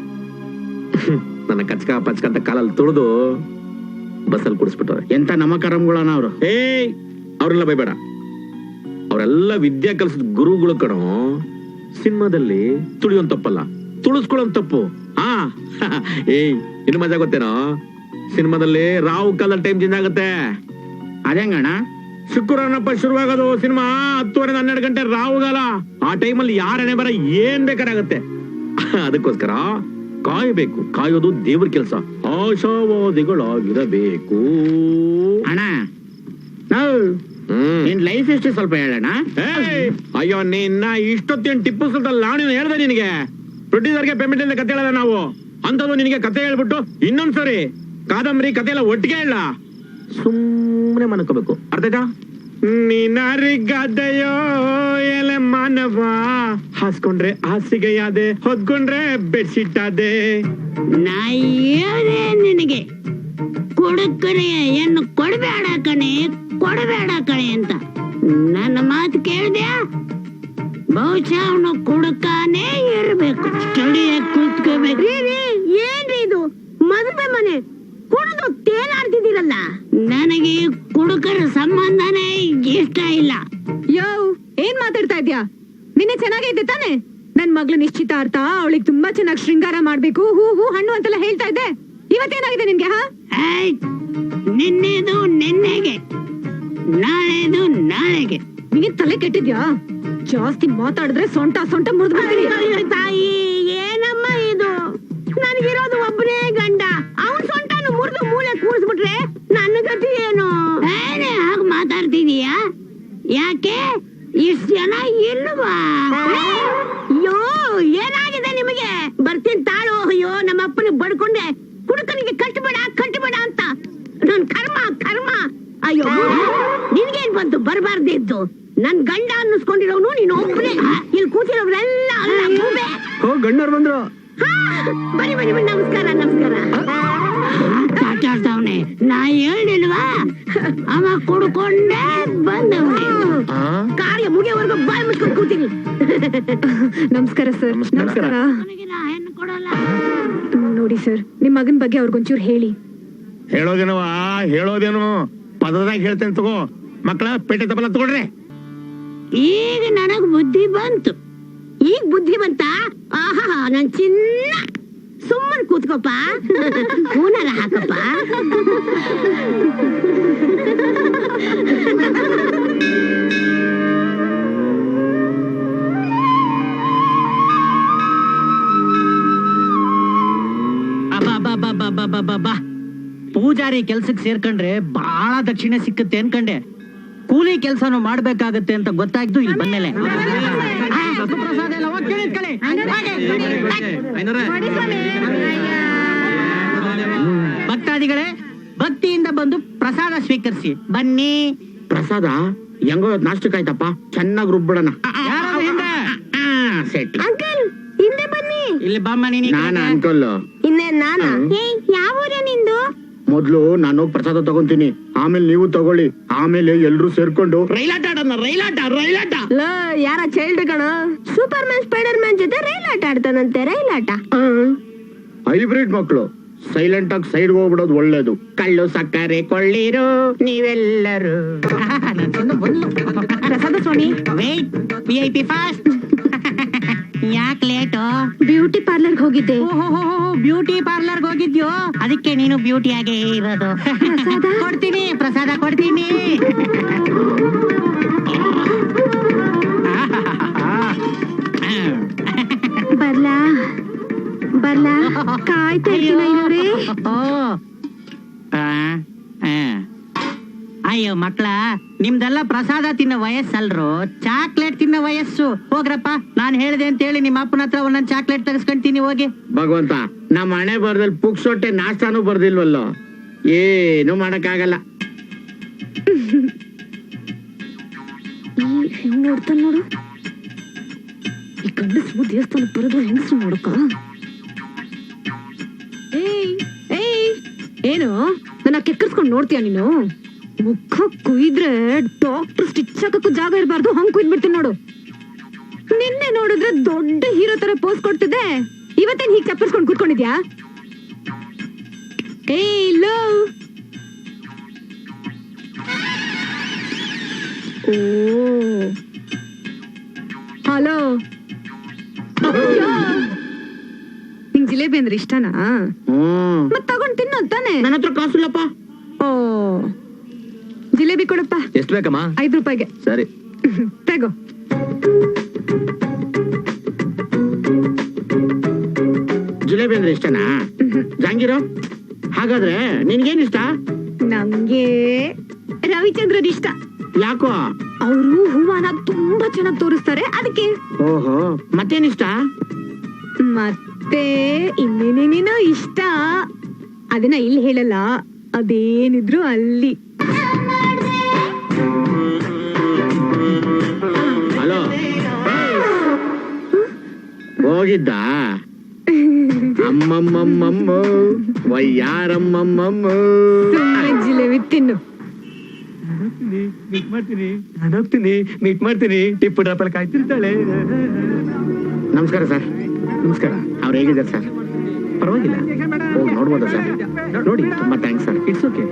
ನನ್ನ ಕಚ್ಕ ಪಚ್ಕ ಅಂತ ಕಾಲಲ್ಲಿ ತುಳಿದು ಬಸ್ಸಲ್ಲಿ ಕುಡಿಸ್ಬಿಟ್ಟವ್ರೆ. ಎಂತ ನಮ್ಮ ಕರಂಗುಳನ ಅವರು? ಏಯ್, ಅವ್ರೆಲ್ಲ ಬೈಬೇಡ ಅವರೆಲ್ಲ ವಿದ್ಯಾ ಕಲಿಸಿದ ಗುರುಗಳು ಕಣೋ. ಸಿನಿಮಾದಲ್ಲಿ ತುಳಿಯೋನ್ ತಪ್ಪಲ್ಲ. ತುಳಿಸ್ಕೊಳ್ಳೋನ್ ತಪ್ಪು. ಹಾ. ಏಯ್, ಇನ್ನು ಮಜಾ ಗೊತ್ತೇನೋ? ಸಿನಿಮಾದಲ್ಲಿ ರಾವು ಕಾಲ ಟೈಮ್ ಚೇಂಜ್ ಆಗುತ್ತೆ ಅದೇಂಗಣ್ಣ ಶುಕ್ರವಾರನಪ್ಪ ಶುರುವಾಗೋದು ಸಿನಿಮಾ ಹತ್ತುವರೆ ಹನ್ನೆರಡು ಗಂಟೆ ರಾಹುಗಾಲ. ಆ ಟೈಮಲ್ಲಿ ಯಾರನೇ ಬರ ಏನ್ ಬೇಕಾರಾಗತ್ತೆ. ಅದಕ್ಕೋಸ್ಕರ ಕಾಯಬೇಕು. ಕಾಯೋದು ದೇವ್ರ ಕೆಲಸ. ಆಶಾವಾದಿಗಳಾಗಿರಬೇಕು. ಅಣ್ಣ ನಾವು ನಿನ್ ಲೈಫ್ ಹಿಸ್ಟ್ರಿ ಸ್ವಲ್ಪ ಹೇಳೋಣ! ಅಯ್ಯೋ ನಿನ್ನ ಇಷ್ಟೊತ್ತೇನ್ ಟಿಪ್ಪು ಸುಲ್ತಾನ್ ನಾನು ಹೇಳ್ದೆ ನಿನಗೆ. ಪ್ರೊಡ್ಯೂಸರ್ಗೆ ಪೇಮೆಂಟ್ ಇಂದ ಕತೆ ಹೇಳದ ನಾವು. ಅಂತದ್ದು ನಿನಗೆ ಕತೆ ಹೇಳ್ಬಿಟ್ಟು ಇನ್ನೊಂದ್ಸರಿ ಕಾದಂಬರಿ ಕತೆ ಎಲ್ಲ ಒಟ್ಟಿಗೆ ಹೇಳ. ಸುಮ್ಮನೆ ಮನ್ಕೋಬೇಕು ಅರ್ಥ ಆಯ್ತಾ? ನಿನರಿಗದೆಯೋ ಎಲೆ ಮಾನವ ಹಾಸ್ಕೊಂಡ್ರೆ ಹಾಸಿಗೆ ಯಾದೆ ಹೊದ್ಕೊಂಡ್ರೆ ಬೆಡ್ಶೀಟ್ ಆದೆ ನಾ ಹೇಳ್ದೆ ನಿನಗೆ. ಕೊಡಕ್ಕನೆ ಏನು ಕೊಡಬೇಡ ಕಣೆ ಕೊಡಬೇಡ ಕಣೆ ಅಂತ. ನನ್ನ ಮಾತು ಕೇಳ್ದ್ಯಾ? ಬಹುಶಃ ಅವನು ಕುಡುಕಾನೇ ಇರಬೇಕು. ಸ್ಟಡಿಯ ಕೂತ್ಕೋಬೇಕು ಏನ್ರಿ ಇದು? ಮದುವೆ ಮನೆ. ಕುಡಿದು ತೇಲಾಡ್ತಿದ್ದೀರಲ್ಲ? ನನಗೆ ಕುಡುಕರ ಸಂಬಂಧನೇ ಇಷ್ಟ ಇಲ್ಲ. ಯೋ ಏನ್ ಮಾತಾಡ್ತಾ ಇದ್ಯಾ? ನಿನ್ನೆ ಚೆನ್ನಾಗೈತೆ ತಾನೆ? ನನ್ ಮಗಳು ನಿಶ್ಚಿತಾರ್ಥ ಅವಳಿಗೆ ತುಂಬಾ ಚೆನ್ನಾಗಿ ಶೃಂಗಾರ ಮಾಡ್ಬೇಕು ಹೂ ಹೂ ಹಣ್ಣು ಅಂತೆಲ್ಲ ಹೇಳ್ತಾ ಇದ್ದೆ. ಇವತ್ತೇನಾಗಿದೆ ನಿನ್ಗೆ ಹಾ? ನಿನ್ನೆದು ನಿನ್ನೆಗೆ. ನಾಳೆದು ನಾಳೆಗೆ. ನಿನಗೆ ತಲೆ ಕೆಟ್ಟಿದ್ಯಾ? ಜಾಸ್ತಿ ಮಾತಾಡಿದ್ರೆ ಸೊಂಟ ಸೊಂಟ ಮುರಿದ್ಬಿಡ್ತೀನಿ ತಾಯಿ. ಕಾರ್ಯ ಬಾಯ್ ಮುಚ್ಕೊಂಡು ಕೂತೀನಿ. ನಮಸ್ಕಾರ ಸರ್ ನಮಸ್ಕಾರ. ಹೆಣ್ಣು ಕೊಡಲ್ಲ. ನೋಡಿ ಸರ್ ನಿಮ್ಮ ಮಗನ ಬಗ್ಗೆ ಅವ್ರಿಗೊಂಚೂರು ಹೇಳಿ. ಹೇಳೋದೇನವ ಹೇಳೋದೇನು? ಪದದಾಗ ಹೇಳ್ತೇನೆ ತಗೋ. ಮಕ್ಕಳ ಪೇಟೆ ತಬಲ ತಗೊಳ್ರಿ. ಈಗ ನನಗ್ ಬುದ್ಧಿ ಬಂತು. ಈಗ ಬುದ್ಧಿ ಬಂತ? ಆಹಾ ನನ್ ಚಿನ್ನ. ಸುಮ್ಮನೆ ಕೂತ್ಕೋಪ ಹೂನರ ಹಾಕಪ್ಪ. ಅಬ್ಬಬ್ಬಬ್ಬಬ್ಬಬ್ಬಬ್ಬಬ್ಬ. ಪೂಜಾರಿ ಕೆಲ್ಸಕ್ಕೆ ಸೇರ್ಕೊಂಡ್ರೆ ಬಹಳ ದಕ್ಷಿಣೆ ಸಿಕ್ಕತ್ತೆ ಅನ್ಕಂಡೆ ಕೂಲಿ ಕೆಲ್ಸನೂ ಮಾಡ್ಬೇಕಾಗತ್ತೆ ಅಂತ ಗೊತ್ತಾಯ್ತು ಇಲ್ಲಿ ಬಂದ್ಮೇಲೆ ಪ್ರಸಾದ ಎಲ್ಲ ಹೋಗ್ ಕೇಳಿ, ಕೇಳಿ. ಭಕ್ತಾದಿಗಳೇ ಭಕ್ತಿಯಿಂದ ಬಂದು ಪ್ರಸಾದ ಸ್ವೀಕರಿಸಿ ಬನ್ನಿ ಪ್ರಸಾದ ಹೆಂಗೋ ನಾಷ್ಟಕ್ಕಾಯ್ತಪ್ಪ ಚೆನ್ನಾಗಿ ರುಬ್ಬಿಡೋಣ ಯಾರು ಹಿಂದೆ? ಸೆಟ್ ಇಲ್ಲಿ ಬಾಮ್ಮ ನೀನು ನಾನ. ಅನ್ಕೊಲ್ಲು ಇನ್ನೇನ್ ನಾನ? ಏಯ್ ಯಾವ ಊರ ನಿಂದು? ಮೊದ್ಲು ನಾನು ಹೋಗ್ ಪ್ರಸಾದ ತಗೊಂತೀನಿ. ಆಮೇಲೆ ನೀವು ತಗೊಳ್ಳಿ. ಆಮೇಲೆ ಎಲ್ಲರೂ ಸೇರ್ಕೊಂಡು. ರೈಲಾಟ ಆಡೋಣ ರೈಲಾಟ ರೈಲಾಟ. ಲೋ ಯಾರ ಚೈಲ್ಡ್ ಕಣ ಸೂಪರ್ ಮ್ಯಾನ್ ಸ್ಪೈಡರ್ ಮ್ಯಾನ್ ಜೊತೆ ರೈಲ್ ಆಟ ಆಡ್ತಾನಂತೆ ರೈಲಾಟ. ಹೈಬ್ರಿಡ್ ಮಕ್ಕಳು ಸೈಲೆಂಟ್ ಆಗಿ ಸೈಡ್ ಹೋಗ್ಬಿಡೋದು ಒಳ್ಳೇದು. ಕಳ್ಳು ಸಕ್ಕರೆ ಕೊಳ್ಳಿರು ನೀವೆಲ್ಲರೂ. ಪ್ರಸಾದ ಸ್ವಾಮಿ wait V I P fast ಯಾಕೆ ಲೇಟು ಬ್ಯೂಟಿ ಪಾರ್ಲರ್ ಹೋಗಿದ್ದೆ. ಬ್ಯೂಟಿ ಪಾರ್ಲರ್ ಹೋಗಿದ್ಯೋ? ಅದಕ್ಕೆ ನೀನು ಬ್ಯೂಟಿ ಆಗೇ ಇರೋದು. ಕೊಡ್ತೀನಿ ಪ್ರಸಾದ ಕೊಡ್ತೀನಿ. ಬರ್ಲಾ ಬರ್ಲಾ. ಕಾಯ್ತಾ. ಅಯ್ಯೋ ಮಕ್ಳ ನಿಮ್ದೆಲ್ಲ ಪ್ರಸಾದ ತಿನ್ನೋ ವಯಸ್ಸಲ್ರು ಚಾಕ್ಲೇಟ್ ತಿನ್ನೋ ವಯಸ್ಸು ಹೋಗ್ರಪ್ಪ ನಾನ್ ಹೇಳ್ದೆ ನಿಮ್ಮ ಹತ್ರ ಒಂದೊಂದ್ ಚಾಕ್ಲೇಟ್ ತಗಸ್ಕೊಂತೀನಿ ಹೋಗಿ. ಭಗವಂತ ನಮ್ಮ ಹಣೆ ಬರ್ದಲ್ಲಿ ಪುಕ್ಸೊಟ್ಟೆ ನಾಷ್ಟಾನು ಬರ್ದಿಲ್ವಲ್ಲೋ? ಏನು ಮಾಡಕ್ಕಾಗಲ್ಲ. ಹೆಂಗ್ ನೋಡ್ತಾನ ನೋಡು? ಈ ಗಂಡಸ್ರು ದೇವಸ್ಥಾನಕ್ ಬರೋದು ಹೆಂಗಸ್ರು ನೋಡಕ್ಕ? ಏಯ್ ಏಯ್ ಏನು? ನನ್ನ ಕೆಕ್ಕರ್ಸ್ಕೊಂಡ್ ನೋಡ್ತೀಯ ನೀನು? ಮುಖ ಕುಯ್ದ್ರೆ ಡಾಕ್ಟರ್ ಸ್ಟಿಚ್ ಹಾಕಕ್ಕೂ ಜಾಗ ಇರಬಾರ್ದು ಹಂಗ್ ಕುಯ್ದ್ ಬಿಡ್ತೀನಿ ನೋಡು. ನಿನ್ನೆ ನೋಡಿದ್ರೆ ದೊಡ್ಡ ಹೀರೋ ತರ ಪೋಸ್ ಕೊಡ್ತಿದ್ದೆ ಇವತ್ತೇನ್ ಹೀಗೆ ಚಪ್ಪರ್ಸ್ಕೊಂಡ್ ಕೂತ್ಕೊಂಡಿದ್ಯಾ? ಲೋ. ಓ. ಹಲೋ. ನಿಂಗ್ ಜಿಲೇಬಿ ಅಂದ್ರೆ ಇಷ್ಟನಾ? ಮತ್ ತಗೊಂಡ್ ತಿನ್ನು ತಾನೆ ನನ್ನ ಹತ್ರ ಕಾಸಿಲ್ಲಪ್ಪ. ಓ. ಜಿಲೇಬಿ ಕೊಡಪ್ಪ. ಎಷ್ಟು ಬೇಕಮ್ಮ? ಐದು ರೂಪಾಯಿಗೆ. ಸರಿ. ತಗೋ. ಜಿಲೇಬಿ ಅಂದ್ರೆ ಇಷ್ಟನಾ? ಜಾಂಗಿರೋ ಹಾಗಾದ್ರೆ ನಿನ್ಗೇನ್ ಇಷ್ಟ? ನಂಗೆ ರವಿಚಂದ್ರನ್ ಇಷ್ಟ. ಯಾಕೋ? ಅವರು ಹೂವನ ತುಂಬಾ ಚೆನ್ನಾಗಿ ತೋರಿಸ್ತಾರೆ ಅದಕ್ಕೆ. ಓಹೋ ಮತ್ತೇನ್ ಇಷ್ಟ? ಮತ್ತೆ ಇನ್ನೇನೇನೇನೋ ಇಷ್ಟ. ಅದನ್ನ ಇಲ್ಲಿ ಹೇಳಲ್ಲ ಅದೇನಿದ್ರು ಅಲ್ಲಿ. ಹೋಗಿದ್ದ ಅಮ್ಮಮ್ಮಮ್ಮಮ್ಮ ವಯ್ಯಾರಮ್ಮಮ್ಮಮ್ಮ. ಜಿಲೇಬಿ ತಿನ್ನು. ಮೀಟ್ ಮಾಡ್ತೀನಿ. ನಾನು ಹೋಗ್ತೀನಿ ಮೀಟ್ ಮಾಡ್ತೀನಿ. ಟಿಪ್ಪು ಡ್ರಾಪಲ್ಲಿ ಕಾಯ್ತಿರ್ತಾಳೆ. ನಮಸ್ಕಾರ ಸರ್. ನಮಸ್ಕಾರ. ಅವ್ರು ಹೇಗಿದ್ದಾರೆ ಸರ್? ಪರವಾಗಿಲ್ಲ. ಹೋಗಿ ನೋಡ್ಬೋದಾ ಸರ್. ನೋಡಿ ತುಂಬಾ ಥ್ಯಾಂಕ್ಸ್ ಸರ್. ಇಟ್ಸ್ ಓಕೆ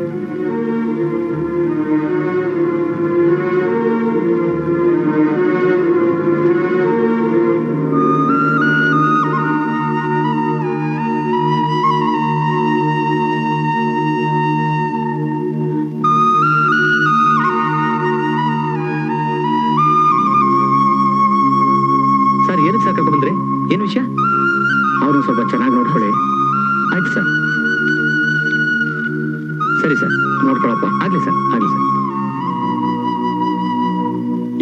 ನೋಡ್ಕೊಳ್ಳಿ. ಆಯ್ತು ಸರ್. ಸರಿ ಸರ್ ನೋಡ್ಕೊಳಪ್ಪ. ಆಗ್ಲಿ ಸರ್ ಆಗ್ಲಿ ಸರ್.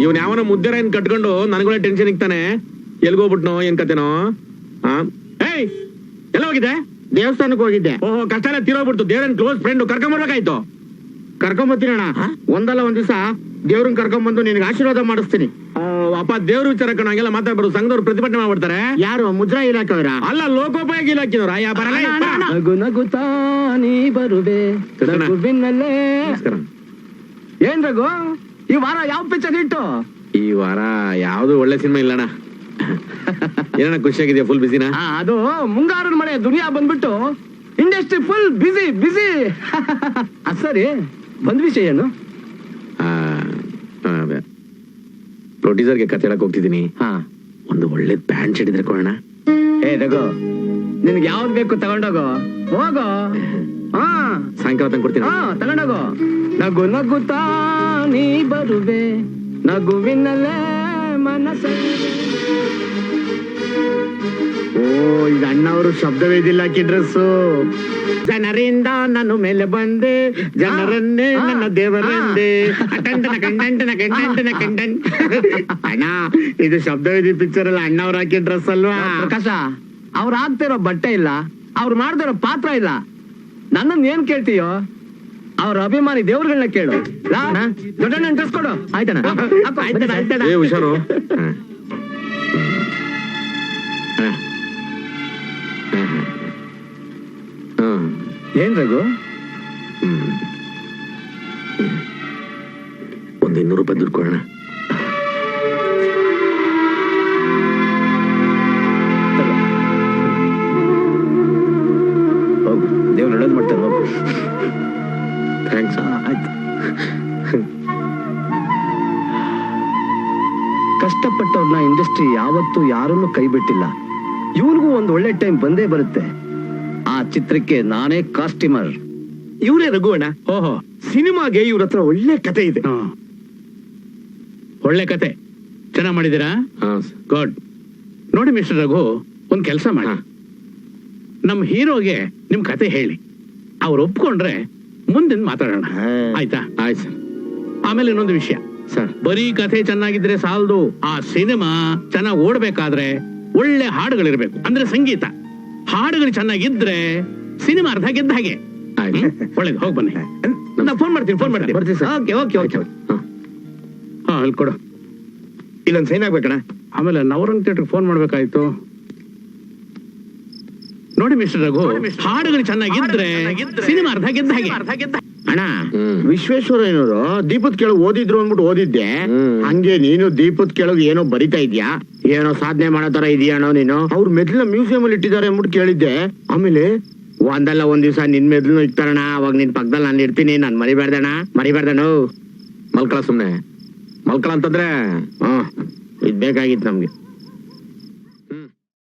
ಇವನ್ ಯಾವನ ಮುದ್ದೆರ ಏನ್ ಕಟ್ಕೊಂಡು ನನ್ಗಳೇ ಟೆನ್ಷನ್ ಇಕ್ತಾನೆ. ಎಲ್ಗೋಗ್ಬಿಟ್ನೋ ಏನ್ ಕತೆನೋ? ಏಯ್ ಎಲ್ಲ ಹೋಗಿದ್ದೆ? ದೇವಸ್ಥಾನಕ್ಕೆ ಹೋಗಿದ್ದೆ. ಓಹೋ ಕಷ್ಟ ಎಲ್ಲ ತೀರೋಗ್ಬಿಡ್ತು. ದೇವ್ರನ್ ಕ್ಲೋಸ್ ಫ್ರೆಂಡ್ ಕರ್ಕೊಂಬರ್ಬೇಕಾಯ್ತು ಕರ್ಕೊಂಬತ್ತೀನಿ ಅಣ್ಣ. ಒಂದಲ್ಲ ಒಂದ್ ದಿವಸ ದೇವ್ರನ್ನ ಕರ್ಕೊಂಬಂದು ನಿನಗೆ ಆಶೀರ್ವಾದ ಮಾಡಿಸ್ತೀನಿ. ಅಪ್ಪ ದೇವ್ರ ವಿಚಾರ ಕಣ ಹಂಗೆಲ್ಲ ಮಾತಾಡ್ಬಾರ್ದು ಸಂಘದವ್ರು ಪ್ರತಿಭಟನೆ ಮಾಡ್ಬಿಡ್ತಾರೆ. ಯಾರು? ಮುದ್ರಾ ಇಲಾಖೆಯವರ? ಅಲ್ಲ ಲೋಕೋಪಯೋಗಿ ಇಲಾಖೆಯವರ? ಯಾ ಬರಲ್ಲ. ನಗು ನಗುತ್ತಾ ನೀ ಬರುವೆ. ಕೃಷ್ಣ. ನಗುವಿನಲ್ಲೇ. ನಮಸ್ಕಾರ. ಏನ್ ರಘು? ಈ ವಾರ ಯಾವ ಪಿಕ್ಚರ್ ಇಟ್ಟು ಈ ವಾರ ಯಾವ್ದು ಒಳ್ಳೆ ಸಿನಿಮಾ ಇಲ್ಲಣ್ಣ. ಏನಣ್ಣ ಖುಷಿಯಾಗಿದ್ಯಾ ಫುಲ್ ಬಿಸಿನ ಆ, ಅದು ಮುಂಗಾರು ಮಳೆ ದುನಿಯಾ ಬಂದ್ಬಿಟ್ಟು ಇಂಡಸ್ಟ್ರಿ ಫುಲ್ ಬಿಸಿ ಬಿಸಿ ಸರಿ ಬಂದ್ ವಿಷಯ ಏನು ಆ, ಪ್ರೊಡ್ಯೂಸರ್ಗೆ ಕತೆ ಹೇಳಕ್ ಹೋಗ್ತಿದ್ದೀನಿ. ಹಾ. ಒಂದು ಒಳ್ಳೆ ಪ್ಯಾಂಟ್ ಶರ್ಟ್ ಇದ್ರೆ ಕೊಡೋಣ. ಏ ರಘು ನಿನ್ಗೆ ಯಾವ್ದು ಬೇಕು ತಗೊಂಡೋಗೋ. ಹೋಗೋ. ಹಾ. ಸಾಯಂಕಾಲ ತಂದು ಕೊಡ್ತೀನಿ. ಹಾ ತಗೊಂಡೋಗು. ನಗು ನಗುತ್ತಾ ನೀ ಬರುವೆ. ನಗುವಿನಲ್ಲೇ ಮನಸ್ಸಲ್ಲಿ. ಇದು ಅಣ್ಣವರು ಶಬ್ದವೇದಿಲ್ಲ ಹಾಕಿ ಡ್ರೆಸ್ಸು ಜನರಿಂದ ನಾನು ಮೇಲೆ ಬಂದೆ. ಜನರನ್ನೇ ನನ್ನ ದೇವರಂದೆ. ಅಟಂಟನ ಕಂಡಂಟನ ಕಂಡಂಟನ ಕಂಡನ್ ಅಣ್ಣ ಇದು ಶಬ್ದವೇದಿ ಪಿಕ್ಚರ್ ಅಲ್ಲಿ ಅಣ್ಣವ್ರು ಹಾಕಿ ಡ್ರೆಸ್ ಅಲ್ವಾ ಪ್ರಕಾಶ ಅವ್ರು ಹಾಕ್ತಿರೋ ಬಟ್ಟೆ ಇಲ್ಲ ಅವ್ರು ಮಾಡ್ದಿರೋ ಪಾತ್ರ ಇಲ್ಲ. ನನ್ನನ್ ಏನ್ ಕೇಳ್ತೀಯೋ ಅವ್ರ ಅಭಿಮಾನಿ ದೇವ್ರಗಳನ್ನ ಕೇಳು. ದೊಡ್ಡ ದೊಡ್ಡಣ್ಣ ಡ್ರೆಸ್ ಕೊಡು. ಆಯ್ತಣ್ಣ. ಹುಷಾರು. ಏನ್ ರಘು? ಒಂದು ಇನ್ನೂರು ರೂಪಾಯಿ ಹೋಗು ದೇವ್ರು ಒಳ್ಳೇದು ಮಾಡ್ತಾರೆ ಹೋಗು. ಥ್ಯಾಂಕ್ಸ್ ಆಯ್ತು. ಕಷ್ಟಪಟ್ಟವ್ರನ್ನ ಇಂಡಸ್ಟ್ರಿ ಯಾವತ್ತೂ ಯಾರನ್ನು ಕೈ ಬಿಟ್ಟಿಲ್ಲ. ಒಂದು ಒಳ್ಳೆ ಟೈಮ್ ಬಂದೇ ಬರುತ್ತೆ. ಆ ಚಿತ್ರಕ್ಕೆ ನಾನೇ ಕಾಸ್ಟ್ಯೂಮರ್ ಇವರೇ ರಘು ಅಣ್ಣ. ಓಹೋ. ಸಿನಿಮಾಗೆ ಇವ್ರ ಹತ್ರ ಒಳ್ಳೆ ಕತೆ ಇದೆ. ಒಳ್ಳೆ ಕತೆ. ಚೆನ್ನಾಗ್ ಮಾಡಿದೀರಾ ಹಾ ಗುಡ್ ನೋಡಿ ಮಿಸ್ಟರ್ ರಘು ಒಂದ್ ಕೆಲಸ ಮಾಡಿ. ನಮ್ಮ ನಮ್ ಹೀರೋಗೆ ನಿಮ್ ಕತೆ ಹೇಳಿ. ಅವ್ರು ಒಪ್ಕೊಂಡ್ರೆ ಮುಂದಿನ ಮಾತಾಡೋಣ. ಆಯ್ತಾ? ಆಯ್ತು ಸರ್ ಆಮೇಲೆ ಇನ್ನೊಂದು ವಿಷಯ. ಸರ್ ಬರೀ ಕಥೆ ಚೆನ್ನಾಗಿದ್ರೆ ಸಾಲದು. ಆ ಸಿನಿಮಾ ಚೆನ್ನಾಗಿ ಓಡ್ಬೇಕಾದ್ರೆ ಒಳ್ಳೆ ಹಾಡುಗಳಿರ್ಬೇಕು. ಅಂದ್ರೆ ಸಂಗೀತ. ಹಾಡುಗಳು ಚೆನ್ನಾಗಿದ್ರೆ ಸಿನಿಮಾ ಅರ್ಧ ಗೆದ್ದ ಹಾಗೆ. ಒಳ್ಳೆದು ಹೋಗಿ ಬನ್ನಿ. ನಾ ಫೋನ್ ಮಾಡ್ತೀನಿ ಫೋನ್ ಮಾಡ್ತೀನಿ. ಬರ್ತೀನಿ ಸರ್. Okay okay okay. ಹಾ. ಹಾ ಅಲ್ಲಿ ಕೊಡು. ಇಲ್ಲೊಂದು ಸೈನ್ ಆಗ್ಬೇಕಣ ಆಮೇಲೆ ನವರಂಗ್ ಥಿಯೇಟರ್ ಫೋನ್ ಮಾಡ್ಬೇಕಾಯ್ತು. ನೋಡಿ ಮಿಸ್ಟರ್ ರಘು ಹಾಡುಗಳು ಚೆನ್ನಾಗಿದ್ರೆ ಸಿನಿಮಾ ಅರ್ಧ ಗೆದ್ದ ಹಾಗೆ. ಅಣ್ಣ ವಿಶ್ವೇಶ್ವರ ವಿಶ್ವೇಶ್ವರಯ್ಯನವರು ದೀಪದ ಕೆಳಗೆ ಓದಿದ್ರು ಅಂದ್ಬಿಟ್ಟು ಓದಿದ್ದೆ. ಹಂಗೆ ನೀನು ದೀಪದ ಕೆಳಗೆ ಏನೋ ಬರಿತಾ ಇದ್ಯಾ? ಏನೋ ಸಾಧನೆ ಮಾಡೋ ತರ ಇದೆಯಾಣೋ ನೀನು? ಅವ್ರ ಮೆದ್ಲ ಮ್ಯೂಸಿಯಂ ಅಲ್ಲಿ ಇಟ್ಟಿದ್ದಾರೆ ಅಂದ್ಬಿಟ್ಟು ಕೇಳಿದ್ದೆ. ಆಮೇಲೆ ಒಂದಲ್ಲ ಒಂದ್ ದಿವಸ ನಿನ್ ಮೆದ್ಲು ಇಕ್ತಾರಣ ಅವಾಗ ನಿನ್ ಪಕ್ಕದಲ್ಲಿ ನಾನು ಇರ್ತೀನಿ ನಾನ್ ಮರಿಬಾರ್ದಣ್ಣ ಮರಿಬಾರ್ದಣ್ಣ. ಮಲ್ಕಳ ಸುಮ್ನೆ. ಮಲ್ಕಳ ಅಂತಂದ್ರೆ ಹ್ಮ್. ಇದ್ ಬೇಕಾಗಿತ್ತು ನಮ್ಗೆ.